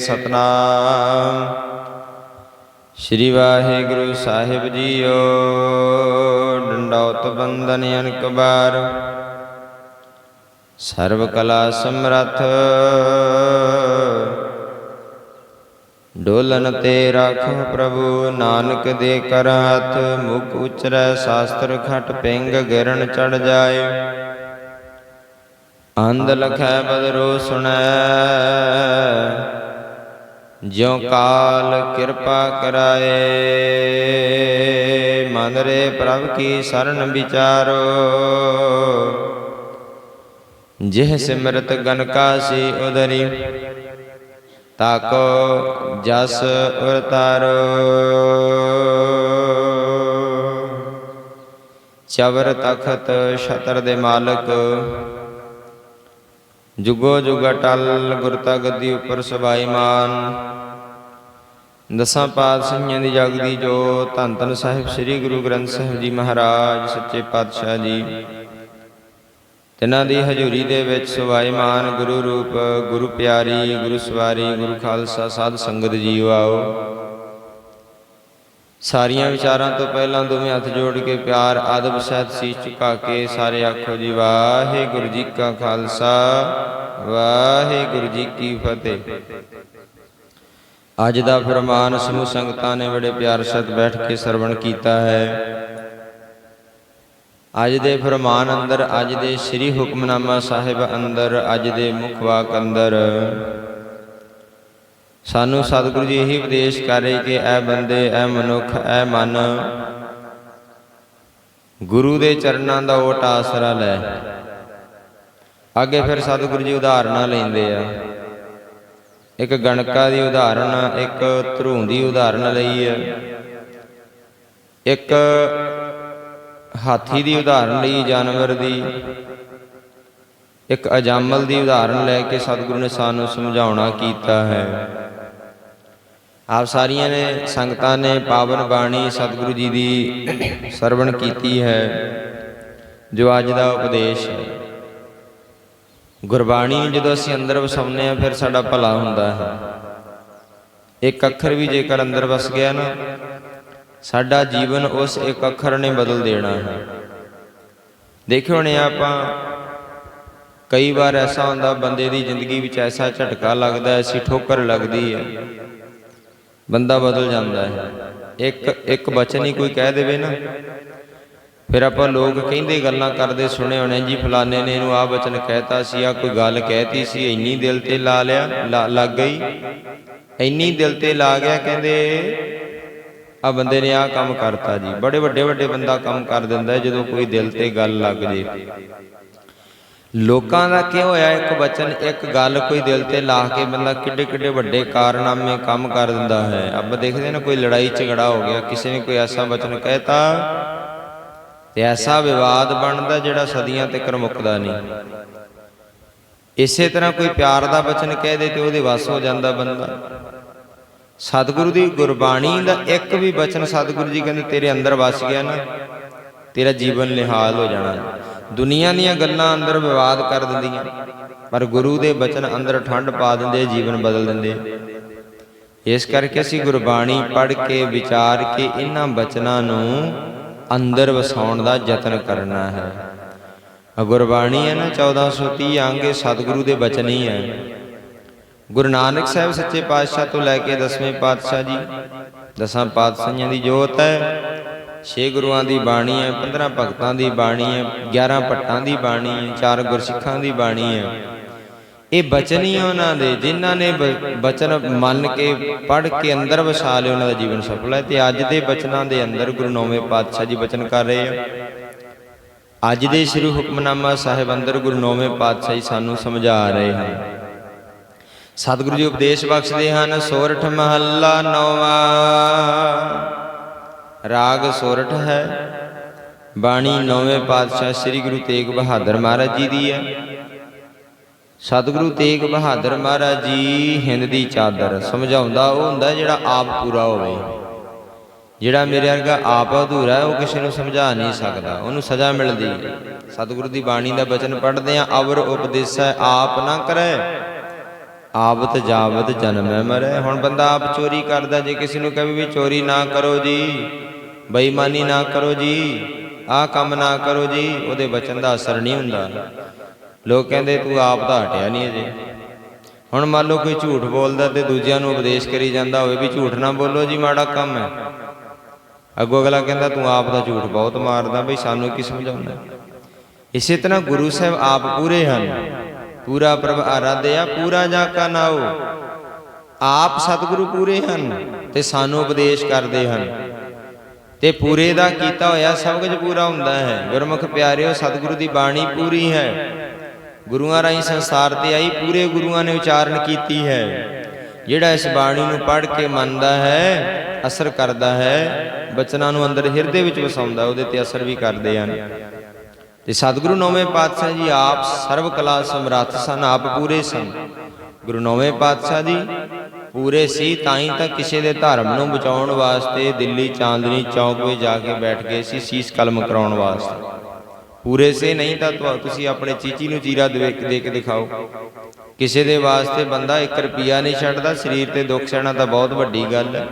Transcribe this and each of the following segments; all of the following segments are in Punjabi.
ਸਤਨਾਮ। ਸ੍ਰੀ ਵਾਹਿਗੁਰੂ ਸਾਹਿਬ ਜੀਓ, ਡੰਡੌਤ ਬੰਦਨ ਅਨਕ ਬਾਰ। ਸਰਬ ਕਲਾ ਸਮਰੱਥ। ਡੋਲਨ ਤੇ ਰਾਖੋ ਪ੍ਰਭੂ ਨਾਨਕ ਦੇ ਕਰ ਹੱਥ। ਮੁਖ ਉਚਰੈ ਸ਼ਾਸਤਰ ਖਟ ਪਿੰਗ ਗਿਰਨ ਚੜ ਜਾਏ। ਅੰਧ ਲਖੈ ਬਦਰੋ ਸੁਣੈ। ਜਿਉ ਕਾਲ ਕਿਰਪਾ ਕਰਾਏ। ਮਨ ਰੇ ਪ੍ਰਭ ਕੀ ਸਰਨ ਵਿਚਾਰੋ। ਜਿਹ ਸਿਮਰਤ ਗਨ ਕਾਸੀ ਉਦਰੀ ਤਾਕੋ ਜਸ ਉਰਤਾਰੋ। ਚਵਰ ਤਖਤ ਛਤਰ ਦੇ ਮਾਲਕ, ਜੁਗੋ ਜੁਗ ਅਟਲ ਗੁਰਤਾ ਗੱਦੀ ਉੱਪਰ ਸਬਾਈਮਾਨ ਦਸਾਂ ਪਾਤਸ਼ਾਹੀਆਂ ਦੀ ਜਗਦੀ ਜੋ ਧੰਨ ਧੰਨ ਸਾਹਿਬ ਸ੍ਰੀ ਗੁਰੂ ਗ੍ਰੰਥ ਸਾਹਿਬ ਜੀ ਮਹਾਰਾਜ, ਸੱਚੇ ਪਾਤਸ਼ਾਹ ਜੀ। ਤਿਨਾਂ ਦੀ ਹਜ਼ੂਰੀ ਦੇ ਵਿੱਚ ਸਵਾਇਮਾਨ ਗੁਰੂ ਰੂਪ, ਗੁਰੂ ਪਿਆਰੀ, ਗੁਰੂ ਸਵਾਰੀ, ਗੁਰੂ ਖਾਲਸਾ ਸਾਧ ਸੰਗਤ ਜੀਓ ਆਓ। ਸਾਰੀਆਂ ਵਿਚਾਰਾਂ ਤੋਂ ਪਹਿਲਾਂ ਦੋਵੇਂ ਹੱਥ ਜੋੜ ਕੇ ਪਿਆਰ, ਆਦਬ, ਸਹਿਤ ਸੀਸ ਝੁਕਾ ਕੇ ਸਾਰੇ ਆਖੋ ਜੀ, ਵਾਹਿਗੁਰੂ ਜੀ ਕਾ ਖਾਲਸਾ, ਵਾਹਿਗੁਰੂ ਜੀ ਕੀ ਫਤਿਹ। ਅੱਜ ਦਾ ਫਰਮਾਨ ਸਮੂਹ ਸੰਗਤਾਂ ਨੇ ਬੜੇ ਪਿਆਰ ਸ਼ਤ ਬੈਠ ਕੇ ਸਰਵਣ ਕੀਤਾ ਹੈ। ਅੱਜ ਦੇ ਫਰਮਾਨ ਅੰਦਰ, ਅੱਜ ਦੇ ਸ੍ਰੀ ਹੁਕਮਨਾਮਾ ਸਾਹਿਬ ਅੰਦਰ, ਅੱਜ ਦੇ ਮੁੱਖ ਵਾਕ ਅੰਦਰ ਸਾਨੂੰ ਸਤਿਗੁਰੂ ਜੀ ਇਹੀ ਉਪਦੇਸ਼ ਕਰ ਰਹੇ ਕਿ ਐ ਬੰਦੇ ਐ ਮਨੁੱਖ ਐ ਮਨ ਗੁਰੂ ਦੇ ਚਰਨਾਂ ਦਾ ਓਟ ਆਸਰਾ ਲੈ। ਅੱਗੇ ਫਿਰ ਸਤਿਗੁਰੂ ਜੀ ਉਦਾਹਰਨਾਂ ਲੈਂਦੇ ਆ। ਇੱਕ ਗਣਕਾ ਦੀ ਉਦਾਹਰਨ ਇੱਕ ਧਰੂ ਦੀ ਉਦਾਹਰਨ ਲਈ ਹੈ। ਇੱਕ ਹਾਥੀ ਦੀ ਉਦਾਹਰਨ ਲਈ, ਜਾਨਵਰ ਦੀ। ਇੱਕ ਅਜਾਮਲ ਦੀ ਉਦਾਹਰਨ ਲੈ ਕੇ ਸਤਿਗੁਰੂ ਨੇ ਸਾਨੂੰ ਸਮਝਾਉਣਾ ਕੀਤਾ ਹੈ। ਆਪ ਸਾਰੀਆਂ ਨੇ ਸੰਗਤਾਂ ਨੇ ਪਾਵਨ ਬਾਣੀ ਸਤਿਗੁਰੂ ਜੀ ਦੀ ਸਰਵਣ ਕੀਤੀ ਹੈ, ਜੋ ਅੱਜ ਦਾ ਉਪਦੇਸ਼ ਹੈ। ਗੁਰਬਾਣੀ ਜਦੋਂ ਅਸੀਂ ਅੰਦਰ ਵਸਾਉਂਦੇ ਆ ਫਿਰ ਸਾਡਾ ਭਲਾ ਹੁੰਦਾ ਹੈ। ਇੱਕ ਅੱਖਰ ਵੀ ਜੇਕਰ ਅੰਦਰ ਵਸ ਗਿਆ ਨਾ, ਸਾਡਾ ਜੀਵਨ ਉਸ ਇੱਕ ਅੱਖਰ ਨੇ ਬਦਲ ਦੇਣਾ ਹੈ। ਦੇਖਿਓ ਨੇ ਆਪਾਂ, ਕਈ ਵਾਰ ਐਸਾ ਹੁੰਦਾ ਬੰਦੇ ਦੀ ਜ਼ਿੰਦਗੀ ਵਿੱਚ ਐਸਾ ਝਟਕਾ ਲੱਗਦਾ ਐਸੀ ਠੋਕਰ ਲੱਗਦੀ ਹੈ, ਬੰਦਾ ਬਦਲ ਜਾਂਦਾ ਹੈ। ਇੱਕ ਇੱਕ ਬਚਨ ਹੀ ਕੋਈ ਕਹਿ ਦੇਵੇ ਨਾ ਫਿਰ ਆਪਾਂ ਲੋਕ ਕਹਿੰਦੇ ਗੱਲਾਂ ਕਰਦੇ ਸੁਣੇ ਹੋਣੇ, ਜੀ ਫਲਾਣੇ ਨੇ ਇਹਨੂੰ ਆਹ ਬਚਨ ਕਹਿਤਾ ਸੀ ਆ ਕੋਈ ਗੱਲ ਕਹਿਤੀ ਸੀ, ਇੰਨੀ ਦਿਲ ਤੇ ਲਾ ਲਿਆ, ਲਾ- ਲੱਗ ਗਈ। ਇੰਨੀ ਦਿਲ ਤੇ ਲਾ ਗਿਆ, ਕਹਿੰਦੇ ਆ ਬੰਦੇ ਨੇ ਆਹ ਕੰਮ ਕਰਤਾ ਜੀ। ਬੜੇ ਵੱਡੇ ਵੱਡੇ ਬੰਦਾ ਕੰਮ ਕਰ ਦਿੰਦਾ ਜਦੋਂ ਕੋਈ ਦਿਲ ਤੇ ਗੱਲ ਲੱਗ ਜੇ। ਲੋਕਾਂ ਦਾ ਕੀ ਹੋਇਆ ਇੱਕ ਬਚਨ ਇੱਕ ਗੱਲ ਕੋਈ ਦਿਲ ਤੇ ਲਾ ਕੇ ਬੰਦਾ ਕਿੱਡੇ ਕਿੱਡੇ ਵੱਡੇ ਕਾਰਨਾਮੇ ਕੰਮ ਕਰ ਦਿੰਦਾ ਹੈ? ਆਪਾਂ ਦੇਖਦੇ ਨਾ, ਕੋਈ ਲੜਾਈ ਝਗੜਾ ਹੋ ਗਿਆ, ਕਿਸੇ ਨੇ ਕੋਈ ਐਸਾ ਬਚਨ ਕਹਿਤਾ ਤੇ ਐਸਾ ਵਿਵਾਦ ਬਣਦਾ ਜਿਹੜਾ ਸਦੀਆਂ ਤੱਕ ਮੁੱਕਦਾ ਨਹੀਂ। ਇਸੇ ਤਰ੍ਹਾਂ ਕੋਈ ਪਿਆਰ ਦਾ ਬਚਨ ਕਹਿ ਦੇ ਤੇ ਉਹਦੇ ਵੱਸ ਹੋ ਜਾਂਦਾ ਬੰਦਾ। ਸਤਿਗੁਰੂ ਦੀ ਗੁਰਬਾਣੀ ਦਾ ਇੱਕ ਵੀ ਬਚਨ ਸਤਿਗੁਰੂ ਜੀ ਕਹਿੰਦੇ ਤੇਰੇ ਅੰਦਰ ਵਸ ਗਿਆ ਨਾ, ਤੇਰਾ ਜੀਵਨ ਨਿਹਾਲ ਹੋ ਜਾਣਾ। ਦੁਨੀਆ ਦੀਆਂ ਗੱਲਾਂ ਅੰਦਰ ਵਿਵਾਦ ਕਰ ਦਿੰਦੀਆਂ, ਪਰ ਗੁਰੂ ਦੇ ਬਚਨ ਅੰਦਰ ਠੰਡ ਪਾ ਦਿੰਦੇ, ਜੀਵਨ ਬਦਲ ਦਿੰਦੇ। ਇਸ ਕਰਕੇ ਅਸੀਂ ਗੁਰਬਾਣੀ ਪੜ੍ਹ ਕੇ, ਵਿਚਾਰ ਕੇ, ਇਹਨਾਂ ਬਚਨਾਂ ਨੂੰ ਅੰਦਰ ਵਸਾਉਣ ਦਾ ਯਤਨ ਕਰਨਾ ਹੈ। ਗੁਰਬਾਣੀ ਹੈ ਨਾ 1430 ਅੰਗੇ ਸਤਿਗੁਰੂ ਦੇ ਬਚਨ ਹੀ ਹੈ। ਗੁਰੂ ਨਾਨਕ ਸਾਹਿਬ ਸੱਚੇ ਪਾਤਸ਼ਾਹ ਤੋਂ ਲੈ ਕੇ ਦਸਵੇਂ ਪਾਤਸ਼ਾਹ ਜੀ, ਦਸਾਂ ਪਾਤਸ਼ਾਹਾਂ ਦੀ ਜੋਤ ਹੈ। ਛੇ ਗੁਰੂਆਂ ਦੀ ਬਾਣੀ ਹੈ 15 ਭਗਤਾਂ ਦੀ ਬਾਣੀ ਹੈ 11 ਭੱਟਾਂ ਦੀ ਬਾਣੀ ਹੈ, ਚਾਰ ਗੁਰਸਿੱਖਾਂ ਦੀ ਬਾਣੀ ਹੈ। ਇਹ ਬਚਨ ਹੀ ਉਹਨਾਂ ਦੇ, ਜਿਨ੍ਹਾਂ ਨੇ ਬ- ਬਚਨ ਮੰਨ ਕੇ, ਪੜ੍ਹ ਕੇ ਅੰਦਰ ਵਸਾ ਲਿਆ ਉਹਨਾਂ ਦਾ ਜੀਵਨ ਸਫਲ ਹੈ। ਤੇ ਅੱਜ ਦੇ ਬਚਨਾਂ ਦੇ ਅੰਦਰ ਗੁਰੂ ਨੌਵੇਂ ਪਾਤਸ਼ਾਹ ਜੀ ਬਚਨ ਕਰ ਰਹੇ ਆ। ਅੱਜ ਦੇ ਸ੍ਰੀ ਹੁਕਮਨਾਮਾ ਸਾਹਿਬ ਅੰਦਰ ਗੁਰੂ ਨੌਵੇਂ ਪਾਤਸ਼ਾਹ ਜੀ ਸਾਨੂੰ ਸਮਝਾ ਰਹੇ ਹਨ। ਸਤਿਗੁਰੂ ਜੀ ਉਪਦੇਸ਼ ਬਖਸ਼ਦੇ ਹਨ, ਸੋਰਠ ਮਹੱਲਾ ਨੌਵਾਂ। ਰਾਗ ਸੋਰਠ ਹੈ। ਬਾਣੀ ਨੌਵੇਂ ਪਾਤਸ਼ਾਹ ਸ੍ਰੀ ਗੁਰੂ ਤੇਗ ਬਹਾਦਰ ਮਹਾਰਾਜ ਜੀ ਦੀ ਹੈ। ਸਤਿਗੁਰੂ ਤੇਗ ਬਹਾਦਰ ਮਹਾਰਾਜ ਜੀ ਹਿੰਦ ਦੀ ਚਾਦਰ ਸਮਝਾਉਂਦਾ, ਉਹ ਹੁੰਦਾ ਜਿਹੜਾ ਆਪ ਪੂਰਾ ਹੋਵੇ। ਜਿਹੜਾ ਮੇਰੇ ਵਰਗਾ ਆਪ ਅਧੂਰਾ ਉਹ ਕਿਸੇ ਨੂੰ ਸਮਝਾ ਨਹੀਂ ਸਕਦਾ। ਉਹਨੂੰ ਸਜ਼ਾ ਮਿਲਦੀ ਸਤਿਗੁਰੂ ਦੀ ਬਾਣੀ ਦਾ ਬਚਨ ਪੜ੍ਹਦੇ ਆ ਅਵਰ ਉਪਦੇਸੈ ਆਪ ਨਾ ਕਰੈ, ਆਵਤ ਜਾਵਤ ਜਨਮੈ ਮਰੈ। ਹੁਣ ਬੰਦਾ ਆਪ ਚੋਰੀ ਕਰਦਾ, ਜੇ ਕਿਸੇ ਨੂੰ ਕਹੇ ਵੀ ਚੋਰੀ ਨਾ ਕਰੋ ਜੀ, ਬੇਈਮਾਨੀ ਨਾ ਕਰੋ ਜੀ, ਆਹ ਕੰਮ ਨਾ ਕਰੋ ਜੀ, ਉਹਦੇ ਬਚਨ ਦਾ ਅਸਰ ਨਹੀਂ ਹੁੰਦਾ। ਲੋਕ ਕਹਿੰਦੇ ਤੂੰ ਆਪ ਤਾਂ ਹਟਿਆ ਨਹੀਂ ਅਜੇ। ਹੁਣ ਮੰਨ ਲਓ ਕੋਈ ਝੂਠ ਬੋਲਦਾ ਤੇ ਦੂਜਿਆਂ ਨੂੰ ਉਪਦੇਸ਼ ਕਰੀ ਜਾਂਦਾ ਹੋਵੇ ਵੀ ਝੂਠ ਨਾ ਬੋਲੋ ਜੀ, ਮਾੜਾ ਕੰਮ ਹੈ। ਅੱਗੋਂ ਅਗਲਾ ਕਹਿੰਦਾ, ਤੂੰ ਆਪ ਦਾ ਝੂਠ ਬਹੁਤ ਮਾਰਦਾ, ਬਈ ਸਾਨੂੰ ਕੀ ਸਮਝਾਉਂਦਾ? ਇਸੇ ਤਰ੍ਹਾਂ ਗੁਰੂ ਸਾਹਿਬ ਆਪ ਪੂਰੇ ਹਨ। ਪੂਰਾ ਪ੍ਰਭ ਆਰਾਧਿਆ ਪੂਰਾ ਜਾ ਕਾ ਨਾਉ ਆਪ ਸਤਿਗੁਰੂ ਪੂਰੇ ਹਨ ਤੇ ਸਾਨੂੰ ਉਪਦੇਸ਼ ਕਰਦੇ ਹਨ। ਤੇ ਪੂਰੇ ਦਾ ਕੀਤਾ ਹੋਇਆ ਸਭ ਕੁਝ ਪੂਰਾ ਹੁੰਦਾ ਹੈ। ਗੁਰਮੁਖ ਪਿਆਰਿਓ, ਸਤਿਗੁਰੂ ਦੀ ਬਾਣੀ ਪੂਰੀ ਹੈ। ਗੁਰੂਆਂ ਰਾਹੀਂ ਸੰਸਾਰ ਤੇ ਆਈ, ਪੂਰੇ ਗੁਰੂਆਂ ਨੇ ਉਚਾਰਨ ਕੀਤੀ ਹੈ। ਜਿਹੜਾ ਇਸ ਬਾਣੀ ਨੂੰ ਪੜ੍ਹ ਕੇ ਮੰਨਦਾ ਹੈ, ਅਸਰ ਕਰਦਾ ਹੈ, ਬਚਨਾਂ ਨੂੰ ਅੰਦਰ ਹਿਰਦੇ ਵਿੱਚ ਵਸਾਉਂਦਾ, ਉਹਦੇ ਤੇ ਅਸਰ ਵੀ ਕਰਦੇ ਹਨ। ਤੇ ਸਤਿਗੁਰੂ ਨੌਵੇਂ ਪਾਤਸ਼ਾਹ ਜੀ ਆਪ ਸਰਵ ਕਲਾ ਸਮਰੱਥ ਸਨ, ਆਪ ਪੂਰੇ ਸਨ। ਗੁਰੂ ਨੌਵੇਂ ਪਾਤਸ਼ਾਹ ਜੀ ਪੂਰੇ ਸੀ ਤਾਂ ਹੀ ਤਾਂ ਕਿਸੇ ਦੇ ਧਰਮ ਨੂੰ ਬਚਾਉਣ ਵਾਸਤੇ ਦਿੱਲੀ ਚਾਂਦਨੀ ਚੌਕ ਵਿੱਚ ਜਾ ਕੇ ਬੈਠ ਗਏ ਸੀ, ਸੀਸ ਕਲਮ ਕਰਾਉਣ ਵਾਸਤੇ। ਪੂਰੇ ਸੇ ਨਹੀਂ ਤਾਂ ਤੁਹਾ- ਤੁਸੀਂ ਆਪਣੇ ਚੀਚੀ ਨੂੰ ਚੀਰਾ ਦੇ ਕੇ ਦਿਖਾਓ। ਕਿਸੇ ਦੇ ਵਾਸਤੇ ਬੰਦਾ 1 ਰੁਪਿਆ ਨਹੀਂ ਛੱਡਦਾ, ਸਰੀਰ ਤੇ ਦੁੱਖ ਸਹਿਣਾ ਤਾਂ ਬਹੁਤ ਵੱਡੀ ਗੱਲ ਹੈ।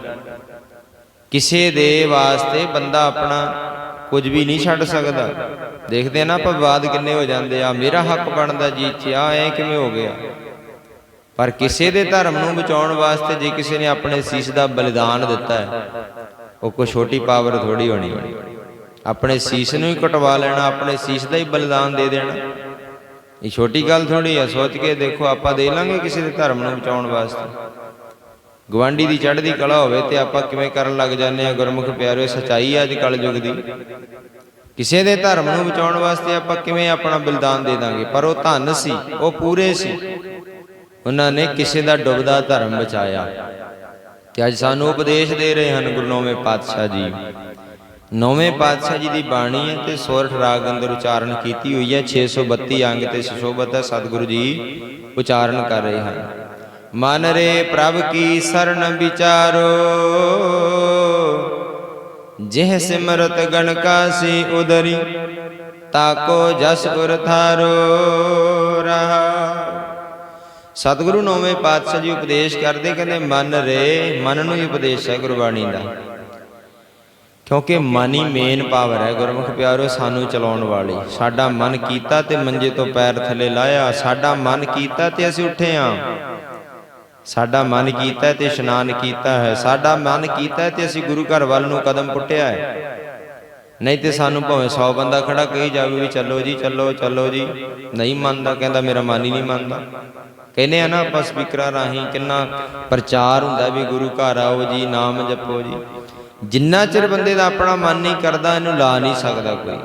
ਕਿਸੇ ਦੇ ਵਾਸਤੇ ਬੰਦਾ ਆਪਣਾ ਕੁਝ ਵੀ ਨਹੀਂ ਛੱਡ ਸਕਦਾ। ਦੇਖਦੇ ਆ ਨਾ ਆਪਾਂ ਵਿਵਾਦ ਕਿੰਨੇ ਹੋ ਜਾਂਦੇ ਆ। ਮੇਰਾ ਹੱਕ ਬਣਦਾ ਜੀ ਇੱਥੇ ਆ ਐ ਕਿਵੇਂ ਹੋ ਗਿਆ? ਪਰ ਕਿਸੇ ਦੇ ਧਰਮ ਨੂੰ ਬਚਾਉਣ ਵਾਸਤੇ ਜੇ ਕਿਸੇ ਨੇ ਆਪਣੇ ਸੀਸ ਦਾ ਬਲੀਦਾਨ ਦਿੱਤਾ ਹੈ, ਉਹ ਕੋਈ ਛੋਟੀ ਪਾਵਰ ਥੋੜੀ ਹੋਣੀ। ਆਪਣੇ ਸੀਸ ਨੂੰ ਹੀ ਕਟਵਾ ਲੈਣਾ, ਆਪਣੇ ਸੀਸ ਦਾ ਹੀ ਬਲੀਦਾਨ ਦੇ ਦੇਣਾ। ਇਹ ਛੋਟੀ ਗੱਲ ਥੋੜੀ ਆ, ਸੋਚ ਕੇ ਦੇਖੋ, ਆਪਾਂ ਦੇ ਲਾਂਗੇ ਕਿਸੇ ਦੇ ਧਰਮ ਨੂੰ ਬਚਾਉਣ ਵਾਸਤੇ। ਗਵਾਂਡੀ ਦੀ ਚੜ੍ਹਦੀ ਕਲਾ ਹੋਵੇ ਤੇ ਆਪਾਂ ਕਿਵੇਂ ਕਰਨ ਲੱਗ ਜਾਂਦੇ ਆ ਗੁਰਮੁਖ ਪਿਆਰਿਓ, ਸਚਾਈ ਅੱਜ ਕਲ ਯੁਗ ਦੀ। ਕਿਸੇ ਦੇ ਧਰਮ ਨੂੰ ਬਚਾਉਣ ਵਾਸਤੇ ਆਪਾਂ ਕਿਵੇਂ ਆਪਣਾ ਬਲਿਦਾਨ ਦੇ ਦਾਂਗੇ? ਪਰ ਉਹ ਧੰਨ ਸੀ, ਉਹ ਪੂਰੇ ਸੀ। ਉਹਨਾਂ ਨੇ ਕਿਸੇ ਦਾ ਡੁੱਬਦਾ ਧਰਮ ਬਚਾਇਆ। ਤੇ ਅੱਜ ਸਾਨੂੰ ਉਪਦੇਸ਼ ਦੇ ਰਹੇ ਹਨ ਗੁਰੂ ਨੌਵੇਂ ਪਾਤਸ਼ਾਹ ਜੀ। ਨੌਵੇਂ ਪਾਤਸ਼ਾਹ ਜੀ ਦੀ ਬਾਣੀ ਹੈ ਤੇ ਸੋਰਠ ਰਾਗ ਅੰਦਰ ਉਚਾਰਨ ਕੀਤੀ ਹੋਈ ਹੈ। 632 ਅੰਗ ਤੇ ਸੁਸ਼ੋਭਤ ਹੈ ਸਤਿਗੁਰੂ ਜੀ ਉਚਾਰਨ ਕਰ ਰਹੇ ਹਨ। ਮਨ ਰੇ ਪ੍ਰਭ ਕੀ ਸਰਣ ਵਿਚਾਰੋ ਜਿਹ ਸਿਮਰਤ ਗਣਕਾਸੀ ਉਦਰੀ ਤਾਕੋ ਜਸ ਗੁਰ ਥਾਰੋ ਰਹਾ। ਸਤਿਗੁਰੂ ਨੌਵੇਂ ਪਾਤਸ਼ਾਹ ਜੀ ਉਪਦੇਸ਼ ਕਰਦੇ ਕਹਿੰਦੇ ਮਨ ਰੇ ਮਨ ਨੂੰ ਹੀ ਉਪਦੇਸ਼ ਹੈ ਗੁਰਬਾਣੀ ਦਾ। ਕਿਉਂਕਿ ਮਨ ਹੀ ਮੇਨ ਪਾਵਰ ਹੈ ਗੁਰਮੁਖ ਪਿਆਰੋ ਸਾਨੂੰ ਚਲਾਉਣ ਵਾਲੀ। ਸਾਡਾ ਮਨ ਕੀਤਾ ਤੇ ਮੰਜੇ ਤੋਂ ਪੈਰ ਥੱਲੇ ਲਾਇਆ। ਸਾਡਾ ਮਨ ਕੀਤਾ ਤੇ ਅਸੀਂ ਉੱਠੇ ਆਂ। ਸਾਡਾ ਮਨ ਕੀਤਾ ਤੇ ਇਸ਼ਨਾਨ ਕੀਤਾ ਹੈ। ਸਾਡਾ ਮਨ ਕੀਤਾ ਤੇ ਅਸੀਂ ਗੁਰੂ ਘਰ ਵੱਲ ਨੂੰ ਕਦਮ ਪੁੱਟਿਆ ਹੈ। ਨਹੀਂ ਤੇ ਸਾਨੂੰ ਭਾਵੇਂ 100 ਬੰਦਾ ਖੜਾ ਕਹੀ ਜਾਵੇ ਵੀ ਚੱਲੋ ਜੀ ਚੱਲੋ ਚੱਲੋ ਜੀ। ਨਹੀਂ ਮੰਨਦਾ ਕਹਿੰਦਾ ਮੇਰਾ ਮਨ ਹੀ ਨਹੀਂ ਮੰਨਦਾ। ਕਹਿੰਦੇ ਆ ਨਾ ਆਪਾਂ ਸਪੀਕਰਾਂ ਰਾਹੀਂ ਕਿੰਨਾ ਪ੍ਰਚਾਰ ਹੁੰਦਾ ਵੀ ਗੁਰੂ ਘਰ ਆਓ ਜੀ ਨਾਮ ਜਪੋ ਜੀ। ਜਿੰਨਾ ਚਿਰ ਬੰਦੇ ਦਾ ਆਪਣਾ ਮਨ ਨਹੀਂ ਕਰਦਾ, ਇਹਨੂੰ ਲਾ ਨਹੀਂ ਸਕਦਾ ਕੋਈ।